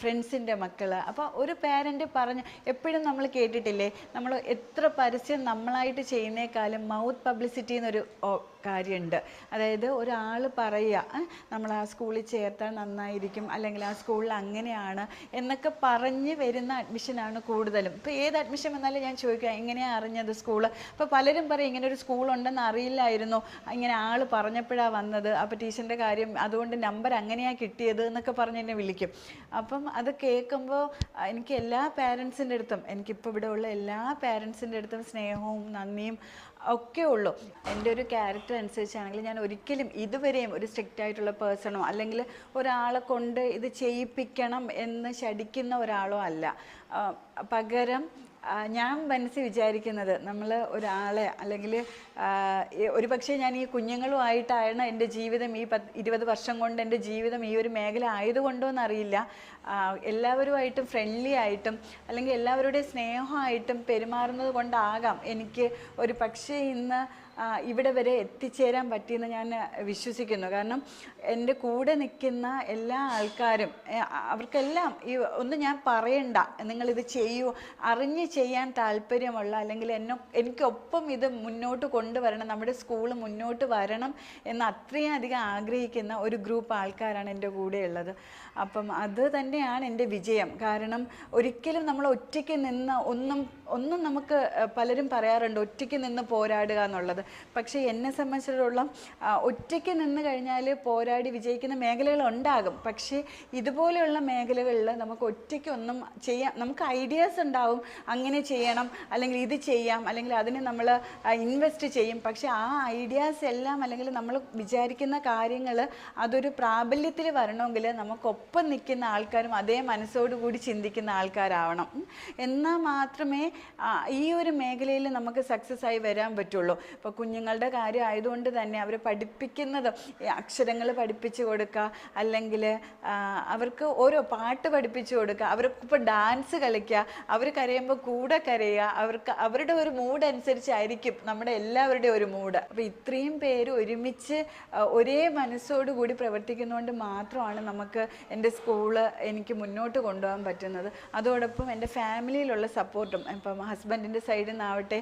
ഫ്രണ്ട്സിന്റെ മക്കൾ അപ്പോൾ ഒരു പേരന്റ് പറഞ്ഞ് എപ്പോഴും നമ്മൾ കേട്ടിട്ടില്ലേ? നമ്മൾ എത്ര പരസ്യം നമ്മളായിട്ട് ചെയ്യുന്നേക്കാളും മൗത്ത് പബ്ലിസിറ്റി എന്നൊരു കാര്യമുണ്ട്. അതായത് ഒരാൾ പറയുക നമ്മൾ ആ സ്കൂളിൽ ചേർത്താൽ നന്നായിരിക്കും അല്ലെങ്കിൽ ആ സ്കൂളിൽ അങ്ങനെയാണ് എന്നൊക്കെ പറഞ്ഞ് വരുന്ന അഡ്മിഷനാണ് കൂടുതലും. ഇപ്പോൾ ഏത് അഡ്മിഷൻ വന്നാലും ഞാൻ ചോദിക്കുക എങ്ങനെയാണ് അറിഞ്ഞത് സ്കൂൾ അപ്പോൾ പലരും പറയും ഇങ്ങനെ ഒരു സ്കൂൾ ഉണ്ടെന്ന് അറിയില്ലായിരുന്നു. ഇങ്ങനെ ആൾ പറഞ്ഞപ്പോഴാണ് വന്നത്. അപ്പോൾ ടീച്ചറിന്റെ കാര്യം അതുകൊണ്ട് നമ്പർ അങ്ങനെയാണ് കിട്ടിയത് എന്നൊക്കെ പറഞ്ഞ് എന്നെ വിളിക്കും. അപ്പം അത് കേൾക്കുമ്പോൾ എനിക്ക് എല്ലാ പാരൻസിന്റെ അടുത്തും എനിക്കിപ്പോൾ ഇവിടെ ഉള്ള എല്ലാ പാരൻസിന്റെ അടുത്തും സ്നേഹവും നന്ദിയും ഒക്കെ ഉള്ളൂ. എന്റെ ഒരു ക്യാരക്ടർ അനുസരിച്ചാണെങ്കിൽ ഞാൻ ഒരിക്കലും ഇതുവരെയും ഒരു സ്ട്രിക്റ്റ് ആയിട്ടുള്ള പേഴ്സണോ അല്ലെങ്കിൽ ഒരാളെ കൊണ്ട് ഇത് ചെയ്യിപ്പിക്കണം എന്ന് ശടിക്കുന്ന ഒരാളോ അല്ല. പകരം ഞാൻ മനസ്സിൽ വിചാരിക്കുന്നത് നമ്മൾ ഒരാളെ അല്ലെങ്കിൽ ഒരു പക്ഷേ ഞാൻ ഈ കുഞ്ഞുങ്ങളുമായിട്ടാണ് എന്റെ ജീവിതം ഈ പത്ത് ഇരുപത് വർഷം കൊണ്ട് എന്റെ ജീവിതം ഈ ഒരു മേഖല ആയതുകൊണ്ടോ എന്നറിയില്ല. എല്ലാവരുമായിട്ടും ഫ്രണ്ട്ലി ആയിട്ടും അല്ലെങ്കിൽ എല്ലാവരുടെയും സ്നേഹമായിട്ടും പെരുമാറുന്നത് കൊണ്ടാകാം എനിക്ക് ഒരു പക്ഷേ ഇന്ന് ഇവിടെ വരെ എത്തിച്ചേരാൻ പറ്റിയെന്ന് ഞാൻ വിശ്വസിക്കുന്നു. കാരണം എന്റെ കൂടെ നിൽക്കുന്ന എല്ലാ ആൾക്കാരും അവർക്കെല്ലാം ഈ ഒന്നും ഞാൻ പറയണ്ട. നിങ്ങളിത് ചെയ്യൂ. അറിഞ്ഞ് ചെയ്യാൻ താല്പര്യമുള്ള അല്ലെങ്കിൽ എന്നെ എനിക്കൊപ്പം ഇത് മുന്നോട്ട് കൊണ്ടുവരണം നമ്മുടെ സ്കൂൾ മുന്നോട്ട് വരണം എന്ന് അത്രയും അധികം ആഗ്രഹിക്കുന്ന ഒരു ഗ്രൂപ്പ് ആൾക്കാരാണ് എന്റെ കൂടെയുള്ളത്. അപ്പം അത് തന്നെയാണ് എന്റെ വിജയം. കാരണം ഒരിക്കലും നമ്മൾ ഒറ്റയ്ക്ക് നിന്ന് ഒന്നും ഒന്നും നമുക്ക് പലരും പറയാറുണ്ട് ഒറ്റയ്ക്ക് നിന്ന് പോരാടുക എന്നുള്ളത്. പക്ഷേ എന്നെ സംബന്ധിച്ചിടത്തോളം ഒറ്റയ്ക്ക് നിന്ന് കഴിഞ്ഞാൽ പോരാടി വിജയിക്കുന്ന മേഖലകൾ ഉണ്ടാകും. പക്ഷേ ഇതുപോലെയുള്ള മേഖലകളിൽ നമുക്ക് ഒറ്റയ്ക്ക് ഒന്നും ചെയ്യാം നമുക്ക് ഐഡിയാസ് ഉണ്ടാവും. അങ്ങനെ ചെയ്യണം അല്ലെങ്കിൽ ഇത് ചെയ്യാം അല്ലെങ്കിൽ അതിനെ നമ്മൾ ഇൻവെസ്റ്റ് ചെയ്യും. പക്ഷേ ആ ഐഡിയാസ് എല്ലാം അല്ലെങ്കിൽ നമ്മൾ വിചാരിക്കുന്ന കാര്യങ്ങൾ അതൊരു പ്രാബല്യത്തിൽ വരണമെങ്കിൽ നമുക്കൊപ്പം നിൽക്കുന്ന ആൾക്കാരും അതേ മനസ്സോടുകൂടി ചിന്തിക്കുന്ന ആൾക്കാരാവണം. എന്നാൽ മാത്രമേ ഈ ഒരു മേഖലയിൽ നമുക്ക് സക്സസ് ആയി വരാൻ പറ്റുള്ളൂ ഇപ്പോൾ കുഞ്ഞുങ്ങളുടെ കാര്യം ആയതുകൊണ്ട് തന്നെ അവർ പഠിപ്പിക്കുന്നത് അക്ഷരങ്ങൾ പഠിപ്പിച്ചു കൊടുക്കുക അല്ലെങ്കിൽ അവർക്ക് ഓരോ പാട്ട് പഠിപ്പിച്ചു കൊടുക്കുക അവർക്കിപ്പോൾ ഡാൻസ് കളിക്കുക അവർ കരയുമ്പോൾ കൂടെ കരയുക അവർക്ക് അവരുടെ ഒരു മൂഡ് അനുസരിച്ചായിരിക്കും നമ്മുടെ എല്ലാവരുടെയും ഒരു മൂഡ് അപ്പോൾ ഇത്രയും പേര് ഒരുമിച്ച് ഒരേ മനസ്സോടുകൂടി പ്രവർത്തിക്കുന്നതുകൊണ്ട് മാത്രമാണ് നമുക്ക് എന്റെ സ്കൂൾ എനിക്ക് മുന്നോട്ട് കൊണ്ടുപോകാൻ പറ്റുന്നത്. അതോടൊപ്പം എന്റെ ഫാമിലിയിലുള്ള സപ്പോർട്ടും ഇപ്പം ഹസ്ബൻഡിന്റെ സൈഡിൽ നിന്നാവട്ടെ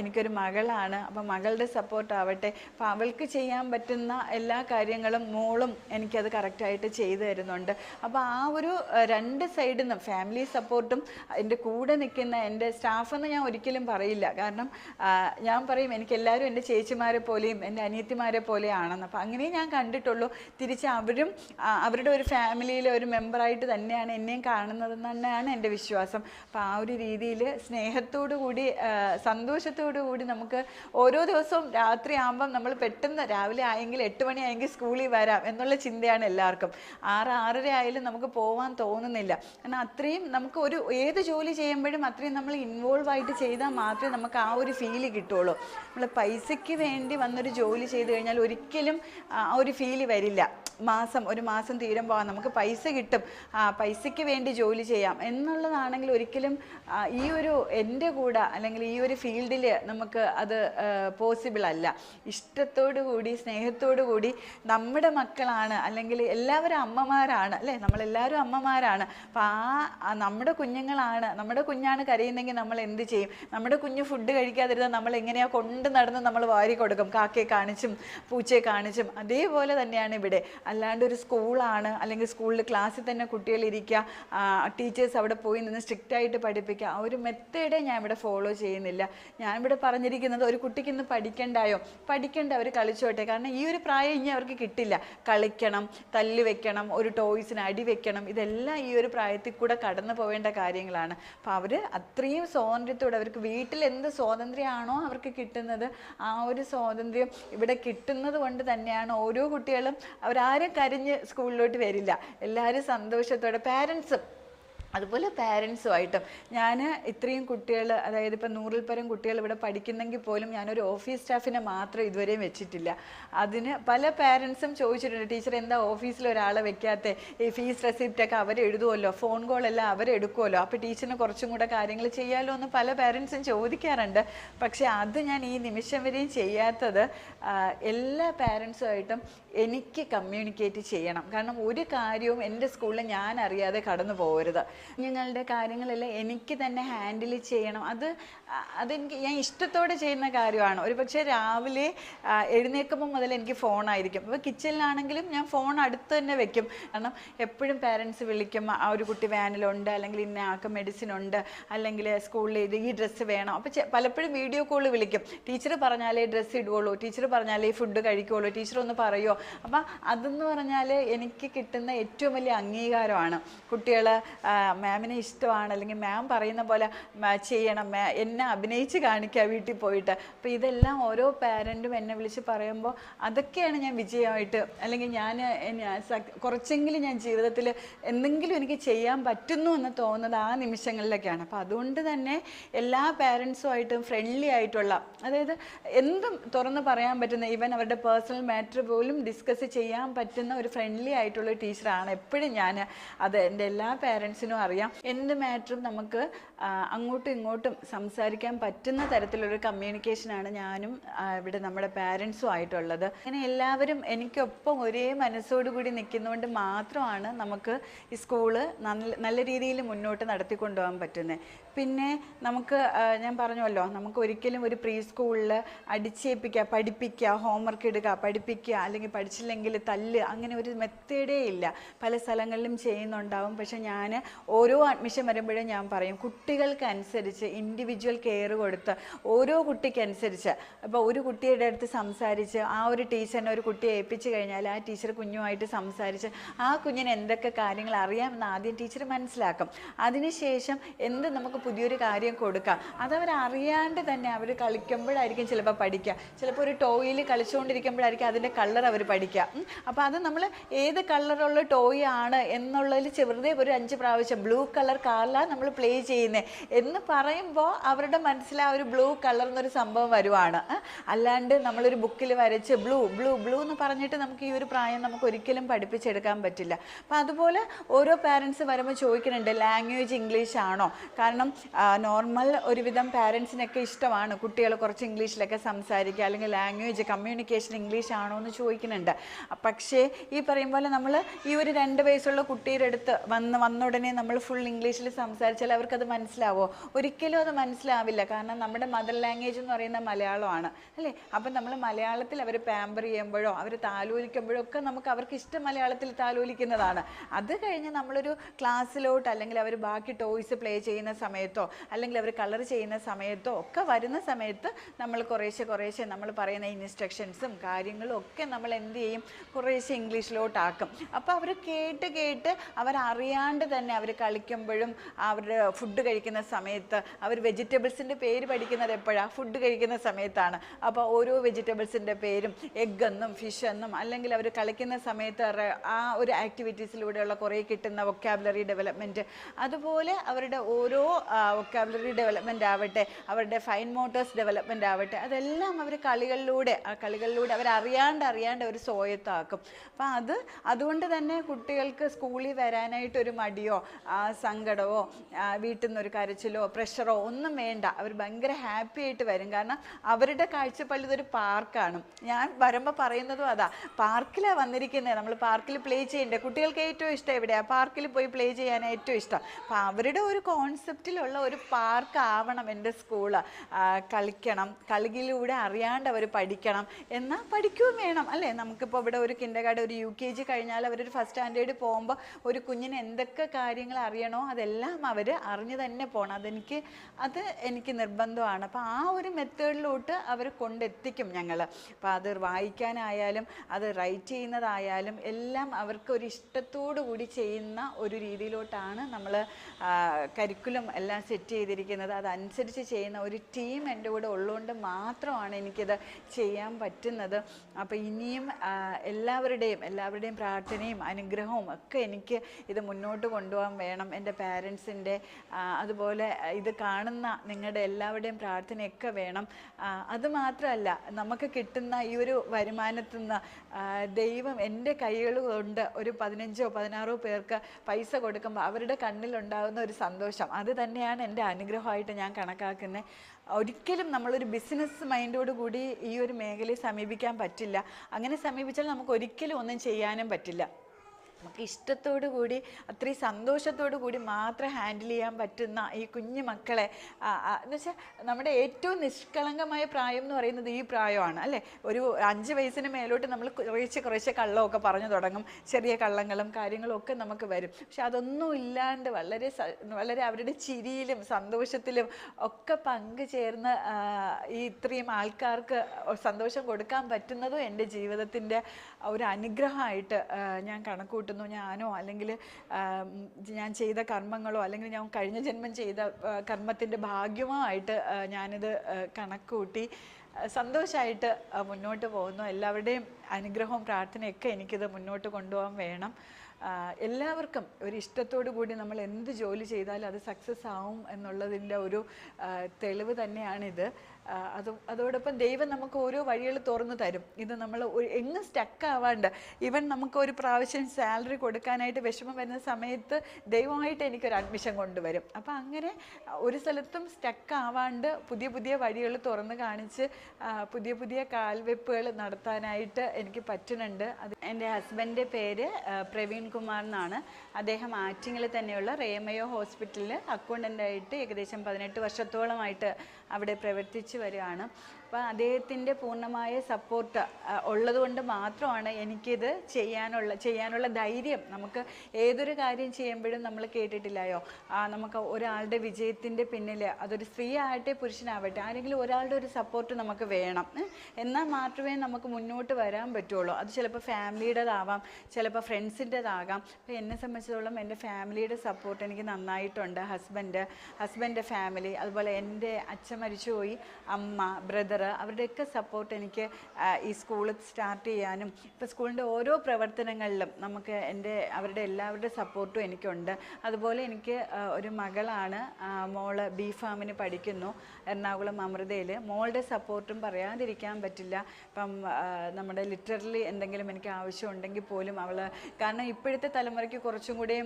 എനിക്കൊരു മകളാണ്. അപ്പം മകളുടെ സപ്പോർട്ടാവട്ടെ. അപ്പം അവൾക്ക് ചെയ്യാൻ പറ്റുന്ന എല്ലാ കാര്യങ്ങളും മോളും എനിക്കത് കറക്റ്റായിട്ട് ചെയ്തു തരുന്നുണ്ട്. അപ്പോൾ ആ ഒരു രണ്ട് സൈഡിൽ നിന്നും ഫാമിലി സപ്പോർട്ടും എന്റെ കൂടെ നിൽക്കുന്ന എന്റെ സ്റ്റാഫെന്ന് ഞാൻ ഒരിക്കലും പറയില്ല. കാരണം ഞാൻ പറയും എനിക്ക് എല്ലാവരും എന്റെ ചേച്ചിമാരെ പോലെയും എന്റെ അനിയത്തിമാരെ പോലെയാണെന്ന്. അപ്പോൾ അങ്ങനെ ഞാൻ കണ്ടിട്ടുള്ളൂ. തിരിച്ച് അവരും അവരുടെ ഒരു ഫാമിലിയിലെ ഒരു മെമ്പറായിട്ട് തന്നെയാണ് എന്നെയും കാണുന്നതെന്ന് തന്നെയാണ് എന്റെ വിശ്വാസം. അപ്പോൾ ആ ഒരു രീതിയിൽ സ്നേഹത്തോടു കൂടി സന്തോഷത്തോടു കൂടി നമുക്ക് ഓരോ ദിവസവും രാത്രി ആകുമ്പം നമ്മൾ പെട്ടെന്ന് രാവിലെ ആയെങ്കിൽ എട്ട് മണി ആയെങ്കിൽ സ്കൂളിൽ വരാം എന്നുള്ള ചിന്തയാണ് എല്ലാവർക്കും. ആറ് ആറര ആയാലും നമുക്ക് പോകാൻ തോന്നുന്നില്ല. കാരണം അത്രയും നമുക്ക് ഒരു ഏത് ജോലി ചെയ്യുമ്പോഴും അത്രയും നമ്മൾ ഇൻവോൾവ് ആയിട്ട് ചെയ്താൽ മാത്രമേ നമുക്ക് ആ ഒരു ഫീൽ കിട്ടുള്ളൂ നമ്മൾ പൈസയ്ക്ക് വേണ്ടി വന്നൊരു ജോലി ചെയ്ത് കഴിഞ്ഞാൽ ഒരിക്കലും ആ ഒരു ഫീൽ വരില്ല. മാസം ഒരു മാസം തീരുമ്പോൾ നമുക്ക് പൈസ കിട്ടും. പൈസയ്ക്ക് വേണ്ടി ജോലി ചെയ്യാം എന്നുള്ളതാണെങ്കിൽ ഒരിക്കലും ഈ ഒരു എന്റെ കൂടെ അല്ലെങ്കിൽ ഈ ഒരു ഫീൽഡിൽ നമുക്ക് അത് പോസിബിൾ അല്ല. ഇഷ്ടത്തോടു കൂടി സ്നേഹത്തോടു കൂടി നമ്മുടെ മക്കളാണ് അല്ലെങ്കിൽ എല്ലാവരും അമ്മമാരാണ് അല്ലേ? നമ്മളെല്ലാവരും അമ്മമാരാണ്. അപ്പം ആ നമ്മുടെ കുഞ്ഞുങ്ങളാണ്. നമ്മുടെ കുഞ്ഞാണ് കരയുന്നെങ്കിൽ നമ്മൾ എന്ത് ചെയ്യും? നമ്മുടെ കുഞ്ഞ് ഫുഡ് കഴിക്കാതിരുന്നാൽ നമ്മൾ എങ്ങനെയാ കൊണ്ട് നടന്ന് നമ്മൾ വാരി കൊടുക്കും? കാക്കയെ കാണിച്ചും പൂച്ചയെ കാണിച്ചും. അതേപോലെ തന്നെയാണ് ഇവിടെ. അല്ലാണ്ട് ഒരു സ്കൂളാണ് അല്ലെങ്കിൽ സ്കൂളിൽ ക്ലാസ്സിൽ തന്നെ കുട്ടികൾ ഇരിക്കുക ടീച്ചേഴ്സ് അവിടെ പോയി നിന്ന് സ്ട്രിക്റ്റായിട്ട് പഠിപ്പിക്കുക. ആ ഒരു മെത്തേഡേ ഞാൻ ഇവിടെ ഫോളോ ചെയ്യുന്നില്ല. ഞാൻ ഇവിടെ പറഞ്ഞിരിക്കുന്നത് ഒരു കുട്ടിക്ക് ഇന്ന് പഠിക്കണ്ടായോ? പഠിക്കണ്ട അവർ കളിച്ചോട്ടെ. കാരണം ഈ ഒരു പ്രായം ഇനി അവർക്ക് കിട്ടില്ല. കളിക്കണം തല്ലി വെക്കണം ഒരു ടോയ്സിന് അടി വെക്കണം. ഇതെല്ലാം ഈ ഒരു പ്രായത്തിൽ കൂടെ കടന്നു പോവേണ്ട കാര്യങ്ങളാണ്. അപ്പോൾ അവർ അത്രയും സ്വാതന്ത്ര്യത്തോടെ അവർക്ക് വീട്ടിൽ എന്ത് സ്വാതന്ത്ര്യമാണോ അവർക്ക് കിട്ടുന്നത് ആ ഒരു സ്വാതന്ത്ര്യം ഇവിടെ കിട്ടുന്നത് കൊണ്ട് തന്നെയാണ് ഓരോ കുട്ടികളും അവരാരും കരിഞ്ഞ് സ്കൂളിലോട്ട് വരില്ല. എല്ലാവരും സന്തോഷത്തോടെ പാരൻസും അതുപോലെ പാരൻസുമായിട്ടും. ഞാൻ ഇത്രയും കുട്ടികൾ അതായത് ഇപ്പം നൂറിൽ പരം കുട്ടികൾ ഇവിടെ പഠിക്കുന്നെങ്കിൽ പോലും ഞാനൊരു ഓഫീസ് സ്റ്റാഫിനെ മാത്രം ഇതുവരെയും വെച്ചിട്ടില്ല. അതിന് പല പാരൻസും ചോദിച്ചിട്ടുണ്ട് ടീച്ചർ എന്താ ഓഫീസിൽ ഒരാളെ വെക്കാത്ത? ഈ ഫീസ് റെസിപ്റ്റൊക്കെ അവർ എഴുതുമല്ലോ ഫോൺ കോളെല്ലാം അവരെടുക്കുമല്ലോ അപ്പോൾ ടീച്ചറിന് കുറച്ചും കൂടെ കാര്യങ്ങൾ ചെയ്യാമല്ലോ എന്ന് പല പാരൻസും ചോദിക്കാറുണ്ട്. പക്ഷേ അത് ഞാൻ ഈ നിമിഷം വരെയും ചെയ്യാത്തത് എല്ലാ പാരൻസുമായിട്ടും എനിക്ക് കമ്മ്യൂണിക്കേറ്റ് ചെയ്യണം. കാരണം ഒരു കാര്യവും എന്റെ സ്കൂളിൽ ഞാൻ അറിയാതെ കടന്നു പോകരുത്. കുഞ്ഞുങ്ങളുടെ കാര്യങ്ങളെല്ലാം എനിക്ക് തന്നെ ഹാൻഡിൽ ചെയ്യണം. അത് അതെനിക്ക് ഞാൻ ഇഷ്ടത്തോടെ ചെയ്യുന്ന കാര്യമാണ്. ഒരു പക്ഷേ രാവിലെ എഴുന്നേൽക്കുമ്പോൾ മുതൽ എനിക്ക് ഫോണായിരിക്കും. ഇപ്പോൾ കിച്ചണിലാണെങ്കിലും ഞാൻ ഫോൺ അടുത്ത് തന്നെ വെക്കും. കാരണം എപ്പോഴും പാരൻസ് വിളിക്കും ആ ഒരു കുട്ടി വാനിലുണ്ട് അല്ലെങ്കിൽ ഇന്ന ആൾക്ക് മെഡിസിൻ ഉണ്ട് അല്ലെങ്കിൽ സ്കൂളിൽ ഇത് ഈ ഡ്രസ്സ് വേണം. അപ്പോൾ പലപ്പോഴും വീഡിയോ കോൾ വിളിക്കും. ടീച്ചർ പറഞ്ഞാലേ ഡ്രസ്സ് ഇടുകയുള്ളൂ ടീച്ചർ പറഞ്ഞാലേ ഫുഡ് കഴിക്കുകയുള്ളൂ ടീച്ചർ ഒന്ന് പറയുമോ അപ്പം അതെന്ന് പറഞ്ഞാൽ എനിക്ക് കിട്ടുന്ന ഏറ്റവും വലിയ അംഗീകാരമാണ്. കുട്ടികൾ മാമിനെ ഇഷ്ടമാണ് അല്ലെങ്കിൽ മാം പറയുന്ന പോലെ ചെയ്യണം എന്നെ അഭിനയിച്ച് കാണിക്കുക വീട്ടിൽ പോയിട്ട്. അപ്പോൾ ഇതെല്ലാം ഓരോ പാരന്റും എന്നെ വിളിച്ച് പറയുമ്പോൾ അതൊക്കെയാണ് ഞാൻ വിജയമായിട്ട് അല്ലെങ്കിൽ ഞാൻ ഞാൻ കുറച്ചെങ്കിലും ഞാൻ ജീവിതത്തിൽ എന്തെങ്കിലും എനിക്ക് ചെയ്യാൻ പറ്റുന്നു എന്ന് തോന്നുന്നത് ആ നിമിഷങ്ങളിലൊക്കെയാണ്. അപ്പോൾ അതുകൊണ്ട് തന്നെ എല്ലാ പാരൻസുമായിട്ടും ഫ്രണ്ട്ലി ആയിട്ടുള്ള അതായത് എന്തും തുറന്ന് പറയാൻ പറ്റുന്ന ഈവൻ അവരുടെ പേഴ്സണൽ മാറ്റർ പോലും ഡിസ്കസ് ചെയ്യാൻ പറ്റുന്ന ഒരു ഫ്രണ്ട്ലി ആയിട്ടുള്ള ടീച്ചറാണ് എപ്പോഴും ഞാൻ അത് എന്റെ എല്ലാ പാരൻസിനും ടീച്ചേഴ്സിനും അറിയാം. എന്ത് മാറ്ററും നമുക്ക് അങ്ങോട്ടും ഇങ്ങോട്ടും സംസാരിക്കാൻ പറ്റുന്ന തരത്തിലൊരു കമ്മ്യൂണിക്കേഷനാണ് ഞാനും ഇവിടെ നമ്മുടെ പാരൻസും ആയിട്ടുള്ളത്. അങ്ങനെ എല്ലാവരും എനിക്കൊപ്പം ഒരേ മനസ്സോടുകൂടി നിൽക്കുന്നതുകൊണ്ട് മാത്രമാണ് നമുക്ക് ഈ സ്കൂൾ നല്ല നല്ല രീതിയിൽ മുന്നോട്ട് നടത്തിക്കൊണ്ടുപോകാൻ പറ്റുന്നത് പിന്നെ നമുക്ക് ഞാൻ പറഞ്ഞല്ലോ നമുക്ക് ഒരിക്കലും ഒരു പ്രീ സ്കൂളിൽ അടിച്ചേൽപ്പിക്കുക പഠിപ്പിക്കുക ഹോംവർക്ക് ഇടുക പഠിപ്പിക്കുക അല്ലെങ്കിൽ പഠിച്ചില്ലെങ്കിൽ തല്ല് അങ്ങനെ ഒരു മെത്തേഡേ ഇല്ല. പല സ്ഥലങ്ങളിലും ചെയ്യുന്നുണ്ടാവും. പക്ഷെ ഞാൻ ഓരോ അഡ്മിഷൻ വരുമ്പോഴും ഞാൻ പറയും കുട്ടികൾക്കനുസരിച്ച് ഇൻഡിവിജ്വൽ കെയർ കൊടുത്ത് ഓരോ കുട്ടിക്കനുസരിച്ച് അപ്പോൾ ഒരു കുട്ടിയുടെ അടുത്ത് സംസാരിച്ച് ആ ഒരു ടീച്ചറിനെ ഒരു കുട്ടിയെ ഏൽപ്പിച്ച് കഴിഞ്ഞാൽ ആ ടീച്ചർ കുഞ്ഞുമായിട്ട് സംസാരിച്ച് ആ കുഞ്ഞിന് എന്തൊക്കെ കാര്യങ്ങൾ അറിയാമെന്ന് ആദ്യം ടീച്ചർ മനസ്സിലാക്കും. അതിനുശേഷം എന്ത് നമുക്ക് പുതിയൊരു കാര്യം കൊടുക്കാം. അതവർ അറിയാണ്ട് തന്നെ അവർ കളിക്കുമ്പോഴായിരിക്കും ചിലപ്പോൾ പഠിക്കുക ചിലപ്പോൾ ഒരു ടോയിൽ കളിച്ചുകൊണ്ടിരിക്കുമ്പോഴായിരിക്കും അതിന്റെ കളർ അവർ പഠിക്കുക അപ്പോൾ അത് നമ്മൾ ഏത് കളറുള്ള ടോയ് ആണ് എന്നുള്ളതിൽ ചെറുതെ ഒരു അഞ്ച് പ്രാവശ്യം. ബ്ലൂ കളർ കാറിലാണ് നമ്മൾ പ്ലേ ചെയ്യുന്നത് എന്ന് പറയുമ്പോൾ അവരുടെ മനസ്സിൽ ആ ഒരു ബ്ലൂ കളർ എന്നൊരു സംഭവം വരുവാണ്? അല്ലാണ്ട് നമ്മളൊരു ബുക്കിൽ വരച്ച് ബ്ലൂ ബ്ലൂ ബ്ലൂ എന്ന് പറഞ്ഞിട്ട് നമുക്ക് ഈ ഒരു പ്രായം നമുക്ക് ഒരിക്കലും പഠിപ്പിച്ചെടുക്കാൻ പറ്റില്ല. അപ്പം അതുപോലെ ഓരോ പാരൻസ് വരുമ്പോൾ ചോദിക്കുന്നുണ്ട് ലാംഗ്വേജ് ഇംഗ്ലീഷ് ആണോ? കാരണം നോർമൽ ഒരുവിധം പാരൻസിനൊക്കെ ഇഷ്ടമാണ്. കുട്ടികൾ കുറച്ച് ഇംഗ്ലീഷിലൊക്കെ സംസാരിക്കുക അല്ലെങ്കിൽ ലാംഗ്വേജ് കമ്മ്യൂണിക്കേഷൻ ഇംഗ്ലീഷ് ആണോ എന്ന് ചോദിക്കുന്നുണ്ട്. പക്ഷേ ഈ പറയും പോലെ നമ്മൾ ഈ ഒരു രണ്ട് വയസ്സുള്ള കുട്ടിയുടെ അടുത്ത് വന്ന് വന്ന ഉടനെ നമ്മൾ ഫുൾ ഇംഗ്ലീഷിൽ സംസാരിച്ചാൽ അവർക്കത് മനസ്സിലാവോ? ഒരിക്കലും അത് മനസ്സിലാവില്ല. കാരണം നമ്മുടെ മദർ ലാംഗ്വേജ് എന്ന് പറയുന്ന മലയാളമാണ്. അല്ലേ? അപ്പം നമ്മൾ മലയാളത്തിൽ അവർ പാമ്പർ ചെയ്യുമ്പോഴോ അവർ താലോലിക്കുമ്പോഴോ ഒക്കെ നമുക്ക് അവർക്ക് ഇഷ്ടം മലയാളത്തിൽ താലോലിക്കുന്നതാണ്. അത് കഴിഞ്ഞ് നമ്മളൊരു ക്ലാസ്സിലോട്ട് അല്ലെങ്കിൽ അവർ ബാക്കി ടോയ്സ് പ്ലേ ചെയ്യുന്ന സമയത്തോ അല്ലെങ്കിൽ അവർ കളർ ചെയ്യുന്ന സമയത്തോ ഒക്കെ വരുന്ന സമയത്ത് നമ്മൾ കുറേശ്ശെ കുറേശ്ശെ നമ്മൾ പറയുന്ന ഇൻസ്ട്രക്ഷൻസും കാര്യങ്ങളും ഒക്കെ നമ്മൾ എന്ത് ചെയ്യും? കുറേശ്ശെ ഇംഗ്ലീഷിലോട്ടാക്കും. അപ്പോൾ അവർ കേട്ട് കേട്ട് അവരറിയാണ്ട് തന്നെ അവർ കളിക്കുമ്പോഴും അവരുടെ ഫുഡ് കഴിക്കുന്ന സമയത്ത് അവർ വെജിറ്റബിൾസിന്റെ പേര് പഠിക്കുന്നത് എപ്പോഴാണ് ഫുഡ് കഴിക്കുന്ന സമയത്താണ്. അപ്പോൾ ഓരോ വെജിറ്റബിൾസിന്റെ പേരും എഗ് എന്നും ഫിഷ് എന്നും അല്ലെങ്കിൽ അവർ കളിക്കുന്ന സമയത്ത് ആ ഒരു ആക്ടിവിറ്റീസിലൂടെയുള്ള കുറേ കിട്ടുന്ന വൊക്കാബുലറി ഡെവലപ്മെന്റ് അതുപോലെ അവരുടെ ഓരോ വൊക്കാബുലറി ഡെവലപ്മെന്റ് ആവട്ടെ അവരുടെ ഫൈൻ മോട്ടേഴ്സ് ഡെവലപ്മെന്റ് ആവട്ടെ അതെല്ലാം അവർ കളികളിലൂടെ ആ കളികളിലൂടെ അവർ അറിയാണ്ട് അവർ സ്വായത്താക്കും. അപ്പം അത് അതുകൊണ്ട് തന്നെ കുട്ടികൾക്ക് സ്കൂളിൽ വരാനായിട്ട് ഒരു മടിയോ സങ്കടമോ വീട്ടിൽ നിന്നൊരു കരച്ചിലോ പ്രഷറോ ഒന്നും വേണ്ട. അവർ ഭയങ്കര ഹാപ്പി ആയിട്ട് വരും. കാരണം അവരുടെ കാഴ്ചപ്പാടിൽ ഇതൊരു പാർക്കാണ്. ഞാൻ വരുമ്പോൾ പറയുന്നതും അതാ. പാർക്കിലാണ് വന്നിരിക്കുന്നത് നമ്മൾ പാർക്കിൽ പ്ലേ ചെയ്യേണ്ടത് കുട്ടികൾക്ക് ഏറ്റവും ഇഷ്ടം എവിടെയാണ് പാർക്കിൽ പോയി പ്ലേ ചെയ്യാൻ ഏറ്റവും ഇഷ്ടം. അപ്പം അവരുടെ ഒരു കോൺസെപ്റ്റിലുള്ള ഒരു പാർക്ക് ആവണം എന്റെ സ്കൂൾ കളിക്കണം. കളിയിലൂടെ അറിയാണ്ട് അവർ പഠിക്കണം. എന്നാൽ പഠിക്കുകയും വേണം അല്ലേ? നമുക്കിപ്പോൾ ഇവിടെ ഒരു കിൻഡഗാർഡ് ഒരു യു കെ ജി കഴിഞ്ഞാൽ അവരൊരു ഫസ്റ്റ് സ്റ്റാൻഡേർഡ് പോകുമ്പോൾ ഒരു കുഞ്ഞിന് എന്തൊക്കെ കാര്യങ്ങൾ അറിയണോ അതെല്ലാം അവർ അറിഞ്ഞു തന്നെ പോകണം അതെനിക്ക് അത് എനിക്ക് നിർബന്ധമാണ്. അപ്പോൾ ആ ഒരു മെത്തേഡിലോട്ട് അവർ കൊണ്ടെത്തിക്കും ഞങ്ങൾ അപ്പോൾ അത് വായിക്കാനായാലും അത് റൈറ്റ് ചെയ്യുന്നതായാലും എല്ലാം അവർക്ക് ഒരു ഇഷ്ടത്തോടു കൂടി ചെയ്യുന്ന ഒരു രീതിയിലോട്ടാണ് നമ്മൾ കരിക്കുലം എല്ലാം സെറ്റ് ചെയ്തിരിക്കുന്നത്. അതനുസരിച്ച് ചെയ്യുന്ന ഒരു ടീം എന്റെ കൂടെ ഉള്ളതുകൊണ്ട് മാത്രമാണ് എനിക്കിത് ചെയ്യാൻ പറ്റുന്നത്. അപ്പോൾ ഇനിയും എല്ലാവരുടെയും എല്ലാവരുടെയും പ്രാർത്ഥനയും അനുഗ്രഹവും ഒക്കെ എനിക്ക് ഇത് മുന്നോട്ട് കൊണ്ടുപോകാൻ വേണം. എന്റെ പാരൻസിന്റെ അതുപോലെ ഇത് കാണുന്ന നിങ്ങളുടെ എല്ലാവരുടെയും പ്രാർത്ഥനയൊക്കെ വേണം. അതുമാത്രമല്ല നമുക്ക് കിട്ടുന്ന ഈ ഒരു വരുമാനത്തിൽ നിന്ന് ദൈവം എന്റെ കൈകൾ കൊണ്ട് ഒരു പതിനഞ്ചോ പതിനാറോ പേർക്ക് പൈസ കൊടുക്കുമ്പോൾ അവരുടെ കണ്ണിലുണ്ടാകുന്ന ഒരു സന്തോഷം. അത് തന്നെയാണ് എന്റെ അനുഗ്രഹമായിട്ട് ഞാൻ കണക്കാക്കുന്നത്. ഒരിക്കലും നമ്മളൊരു ബിസിനസ് മൈൻഡോട് കൂടി ഈ ഒരു മേഖലയെ സമീപിക്കാൻ പറ്റില്ല. അങ്ങനെ സമീപിച്ചാൽ നമുക്ക് ഒരിക്കലും ഒന്നും ചെയ്യാനും പറ്റില്ല. നമുക്ക് ഇഷ്ടത്തോടു കൂടി അത്രയും സന്തോഷത്തോടു കൂടി മാത്രം ഹാൻഡിൽ ചെയ്യാൻ പറ്റുന്ന ഈ കുഞ്ഞു മക്കളെ എന്ന് വെച്ചാൽ നമ്മുടെ ഏറ്റവും നിഷ്കളങ്കമായ പ്രായം എന്ന് പറയുന്നത് ഈ പ്രായമാണ് അല്ലേ? ഒരു അഞ്ച് വയസ്സിന് മേലോട്ട് നമ്മൾ കുറേശ്ശെ കുറേശ്ശെ കള്ളമൊക്കെ പറഞ്ഞു തുടങ്ങും ചെറിയ കള്ളങ്ങളും കാര്യങ്ങളും ഒക്കെ നമുക്ക് വരും. പക്ഷെ അതൊന്നും ഇല്ലാണ്ട് വളരെ വളരെ അവരുടെ ചിരിയിലും സന്തോഷത്തിലും ഒക്കെ പങ്കുചേർന്ന് ഈ ഇത്രയും ആൾക്കാർക്ക് സന്തോഷം കൊടുക്കാൻ പറ്റുന്നതും എന്റെ ജീവിതത്തിന്റെ ഒരു അനുഗ്രഹമായിട്ട് ഞാൻ ഞാൻ കണക്കൂട്ടുന്നു ഞാനോ അല്ലെങ്കിൽ ഞാൻ ചെയ്ത കർമ്മങ്ങളോ അല്ലെങ്കിൽ ഞാൻ കഴിഞ്ഞ ജന്മം ചെയ്ത കർമ്മത്തിന്റെ ഭാഗ്യമോ ആയിട്ട് ആ, ഞാനിത് കണക്കുകൂട്ടി സന്തോഷമായിട്ട് മുന്നോട്ട് പോകുന്നു. എല്ലാവരുടെയും അനുഗ്രഹവും പ്രാർത്ഥനയൊക്കെ എനിക്കിത് മുന്നോട്ട് കൊണ്ടുപോകാൻ വേണം. എല്ലാവർക്കും ഒരു ഇഷ്ടത്തോടു കൂടി നമ്മൾ എന്ത് ജോലി ചെയ്താലും അത് സക്സസ് ആവും എന്നുള്ളതിന്റെ ഒരു തെളിവ് തന്നെയാണിത്. അത് അതോടൊപ്പം ദൈവം നമുക്ക് ഓരോ വഴികൾ തുറന്നു തരും. ഇത് നമ്മൾ എങ്ങും സ്റ്റക്ക് ആവാണ്ട്. ഈവൻ നമുക്ക് ഒരു പ്രാവശ്യം സാലറി കൊടുക്കാനായിട്ട് വിഷമം വരുന്ന സമയത്ത് ദൈവമായിട്ട് എനിക്കൊരു അഡ്മിഷൻ കൊണ്ടുവരും. അപ്പം അങ്ങനെ ഒരു സ്ഥലത്തും സ്റ്റക്ക് ആവാണ്ട് പുതിയ പുതിയ വഴികൾ തുറന്ന് കാണിച്ച് പുതിയ പുതിയ കാൽവെപ്പുകൾ നടത്താനായിട്ട് എനിക്ക് പറ്റുന്നുണ്ട്. അത് എന്റെ ഹസ്ബൻഡിന്റെ പേര് പ്രവീൺ കുമാർ എന്നാണ്. അദ്ദേഹം ആറ്റിങ്ങിൽ തന്നെയുള്ള റേമയോ ഹോസ്പിറ്റലിൽ അക്കൗണ്ടന്റായിട്ട് ഏകദേശം പതിനെട്ട് വർഷത്തോളമായിട്ട് അവിടെ പ്രവർത്തിച്ച് വരികയാണ്. അപ്പോൾ അദ്ദേഹത്തിന്റെ പൂർണമായ സപ്പോർട്ട് ഉള്ളതുകൊണ്ട് മാത്രമാണ് എനിക്കിത് ചെയ്യാനുള്ള ചെയ്യാനുള്ള ധൈര്യം. നമുക്ക് ഏതൊരു കാര്യം ചെയ്യുമ്പോഴും നമ്മൾ കേട്ടിട്ടില്ലായോ? നമുക്ക് ഒരാളുടെ വിജയത്തിന്റെ പിന്നിൽ അതൊരു സ്ത്രീ ആകട്ടെ പുരുഷനാവട്ടെ ആരെങ്കിലും ഒരാളുടെ ഒരു സപ്പോർട്ട് നമുക്ക് വേണം? എന്നാൽ മാത്രമേ നമുക്ക് മുന്നോട്ട് വരാൻ പറ്റുള്ളൂ. അത് ചിലപ്പോൾ ഫാമിലിയുടേതാവാം ചിലപ്പോൾ ഫ്രണ്ട്സിന്റെതാകാം. അപ്പോൾ എന്നെ സംബന്ധിച്ചിടത്തോളം എന്റെ ഫാമിലിയുടെ സപ്പോർട്ട് എനിക്ക് നന്നായിട്ടുണ്ട്. ഹസ്ബൻഡ് ഹസ്ബൻഡ് ഫാമിലി അതുപോലെ എന്റെ അച്ഛൻ മരിച്ചുപോയി. അമ്മ ബ്രദർ അവരുടെയൊക്കെ സപ്പോർട്ട് എനിക്ക് ഈ സ്കൂൾ സ്റ്റാർട്ട് ചെയ്യാനും ഇപ്പോൾ സ്കൂളിന്റെ ഓരോ പ്രവർത്തനങ്ങളിലും നമുക്ക് എന്റെ അവരുടെ എല്ലാവരുടെ സപ്പോർട്ടും എനിക്കുണ്ട്. അതുപോലെ എനിക്ക് ഒരു മകളാണ് മോൾ ബി ഫാമിന് പഠിക്കുന്നു. എറണാകുളം അമൃതയിൽ മോളുടെ സപ്പോർട്ടും പറയാതിരിക്കാൻ പറ്റില്ല. ഇപ്പം നമ്മുടെ ലിറ്ററലി എന്തെങ്കിലും എനിക്ക് ആവശ്യമുണ്ടെങ്കിൽ പോലും അവൾ കാരണം ഇപ്പോഴത്തെ തലമുറയ്ക്ക് കുറച്ചും കൂടി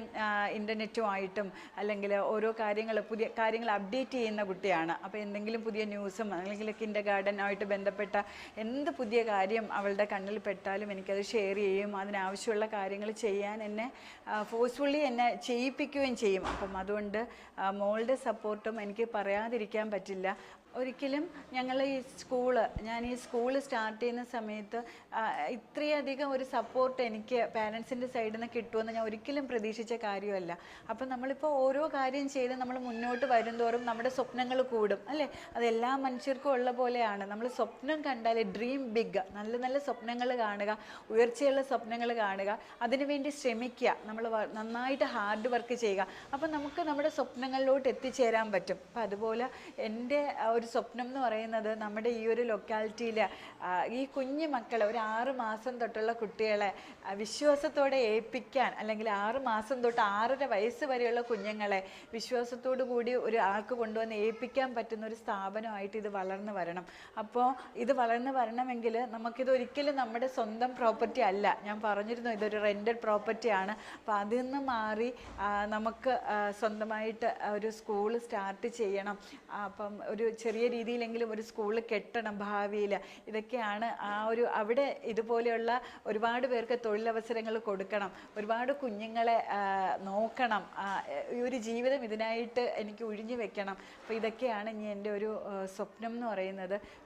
ഇന്റർനെറ്റുമായിട്ടും അല്ലെങ്കിൽ ഓരോ കാര്യങ്ങൾ പുതിയ കാര്യങ്ങൾ അപ്ഡേറ്റ് ചെയ്യുന്ന കുട്ടിയാണ്. അപ്പോൾ എന്തെങ്കിലും പുതിയ ന്യൂസും അല്ലെങ്കിൽ കിൻഡർ ഗാർഡനുമായിട്ട് ബന്ധപ്പെട്ട എന്ത് പുതിയ കാര്യം അവളുടെ കണ്ണിൽ പെട്ടാലും എനിക്കത് ഷെയർ ചെയ്യും. അതിനാവശ്യമുള്ള കാര്യങ്ങൾ ചെയ്യാൻ എന്നെ ഫോഴ്സ്ഫുള്ളി എന്നെ ചെയ്യിപ്പിക്കുകയും ചെയ്യും. അപ്പം അതുകൊണ്ട് മോളുടെ സപ്പോർട്ടും എനിക്ക് പറയാതിരിക്കാൻ പറ്റില്ല. 아니라 ഒരിക്കലും ഞങ്ങൾ ഈ സ്കൂൾ ഞാൻ ഈ സ്കൂൾ സ്റ്റാർട്ട് ചെയ്യുന്ന സമയത്ത് ഇത്രയധികം ഒരു സപ്പോർട്ട് എനിക്ക് പാരൻസിന്റെ സൈഡിൽ നിന്ന് കിട്ടുമെന്ന് ഞാൻ ഒരിക്കലും പ്രതീക്ഷിച്ച കാര്യമല്ല. അപ്പം നമ്മളിപ്പോൾ ഓരോ കാര്യം ചെയ്ത് നമ്മൾ മുന്നോട്ട് വരുംതോറും നമ്മുടെ സ്വപ്നങ്ങൾ കൂടും അല്ലേ? അത് എല്ലാ മനുഷ്യർക്കും ഉള്ള പോലെയാണ്. നമ്മൾ സ്വപ്നം കണ്ടാൽ ഡ്രീം ബിഗ് നല്ല നല്ല സ്വപ്നങ്ങൾ കാണുക ഉയർച്ചയുള്ള സ്വപ്നങ്ങൾ കാണുക അതിനുവേണ്ടി ശ്രമിക്കുക നമ്മൾ നന്നായിട്ട് ഹാർഡ് വർക്ക് ചെയ്യുക. അപ്പം നമുക്ക് നമ്മുടെ സ്വപ്നങ്ങളിലോട്ട് എത്തിച്ചേരാൻ പറ്റും. അപ്പം അതുപോലെ എന്റെ ഒരു സ്വപ്നം എന്ന് പറയുന്നത് നമ്മുടെ ഈ ഒരു ലൊക്കാലിറ്റിയിൽ ഈ കുഞ്ഞു മക്കളെ ഒരു ആറ് മാസം തൊട്ടുള്ള കുട്ടികളെ വിശ്വാസത്തോടെ ഏൽപ്പിക്കാൻ അല്ലെങ്കിൽ ആറ് മാസം തൊട്ട് ആറര വയസ്സ് വരെയുള്ള കുഞ്ഞുങ്ങളെ വിശ്വാസത്തോടു കൂടി ഒരു ആൾക്ക് കൊണ്ടുവന്ന് ഏൽപ്പിക്കാൻ പറ്റുന്ന ഒരു സ്ഥാപനമായിട്ട് ഇത് വളർന്നു വരണം. അപ്പോൾ ഇത് വളർന്നു വരണമെങ്കിൽ നമുക്കിത് ഒരിക്കലും നമ്മുടെ സ്വന്തം പ്രോപ്പർട്ടി അല്ല. ഞാൻ പറഞ്ഞിരുന്നു ഇതൊരു റെന്റഡ് പ്രോപ്പർട്ടിയാണ് അപ്പോൾ അതിൽ നിന്ന് മാറി നമുക്ക് സ്വന്തമായിട്ട് ഒരു സ്കൂൾ സ്റ്റാർട്ട് ചെയ്യണം. അപ്പം ഒരു ചെറിയ രീതിയിലെങ്കിലും ഒരു സ്കൂൾ കെട്ടണം ഭാവിയിൽ ഇതൊക്കെയാണ് ആ ഒരു അവിടെ ഇതുപോലെയുള്ള ഒരുപാട് പേർക്ക് തൊഴിലവസരങ്ങൾ കൊടുക്കണം. ഒരുപാട് കുഞ്ഞുങ്ങളെ നോക്കണം. ഈ ഒരു ജീവിതം ഇതിനായിട്ട് എനിക്ക് ഒഴിഞ്ഞു വെക്കണം. അപ്പോൾ ഇതൊക്കെയാണ് ഇനി എന്റെ ഒരു സ്വപ്നം എന്ന് പറയുന്നത്.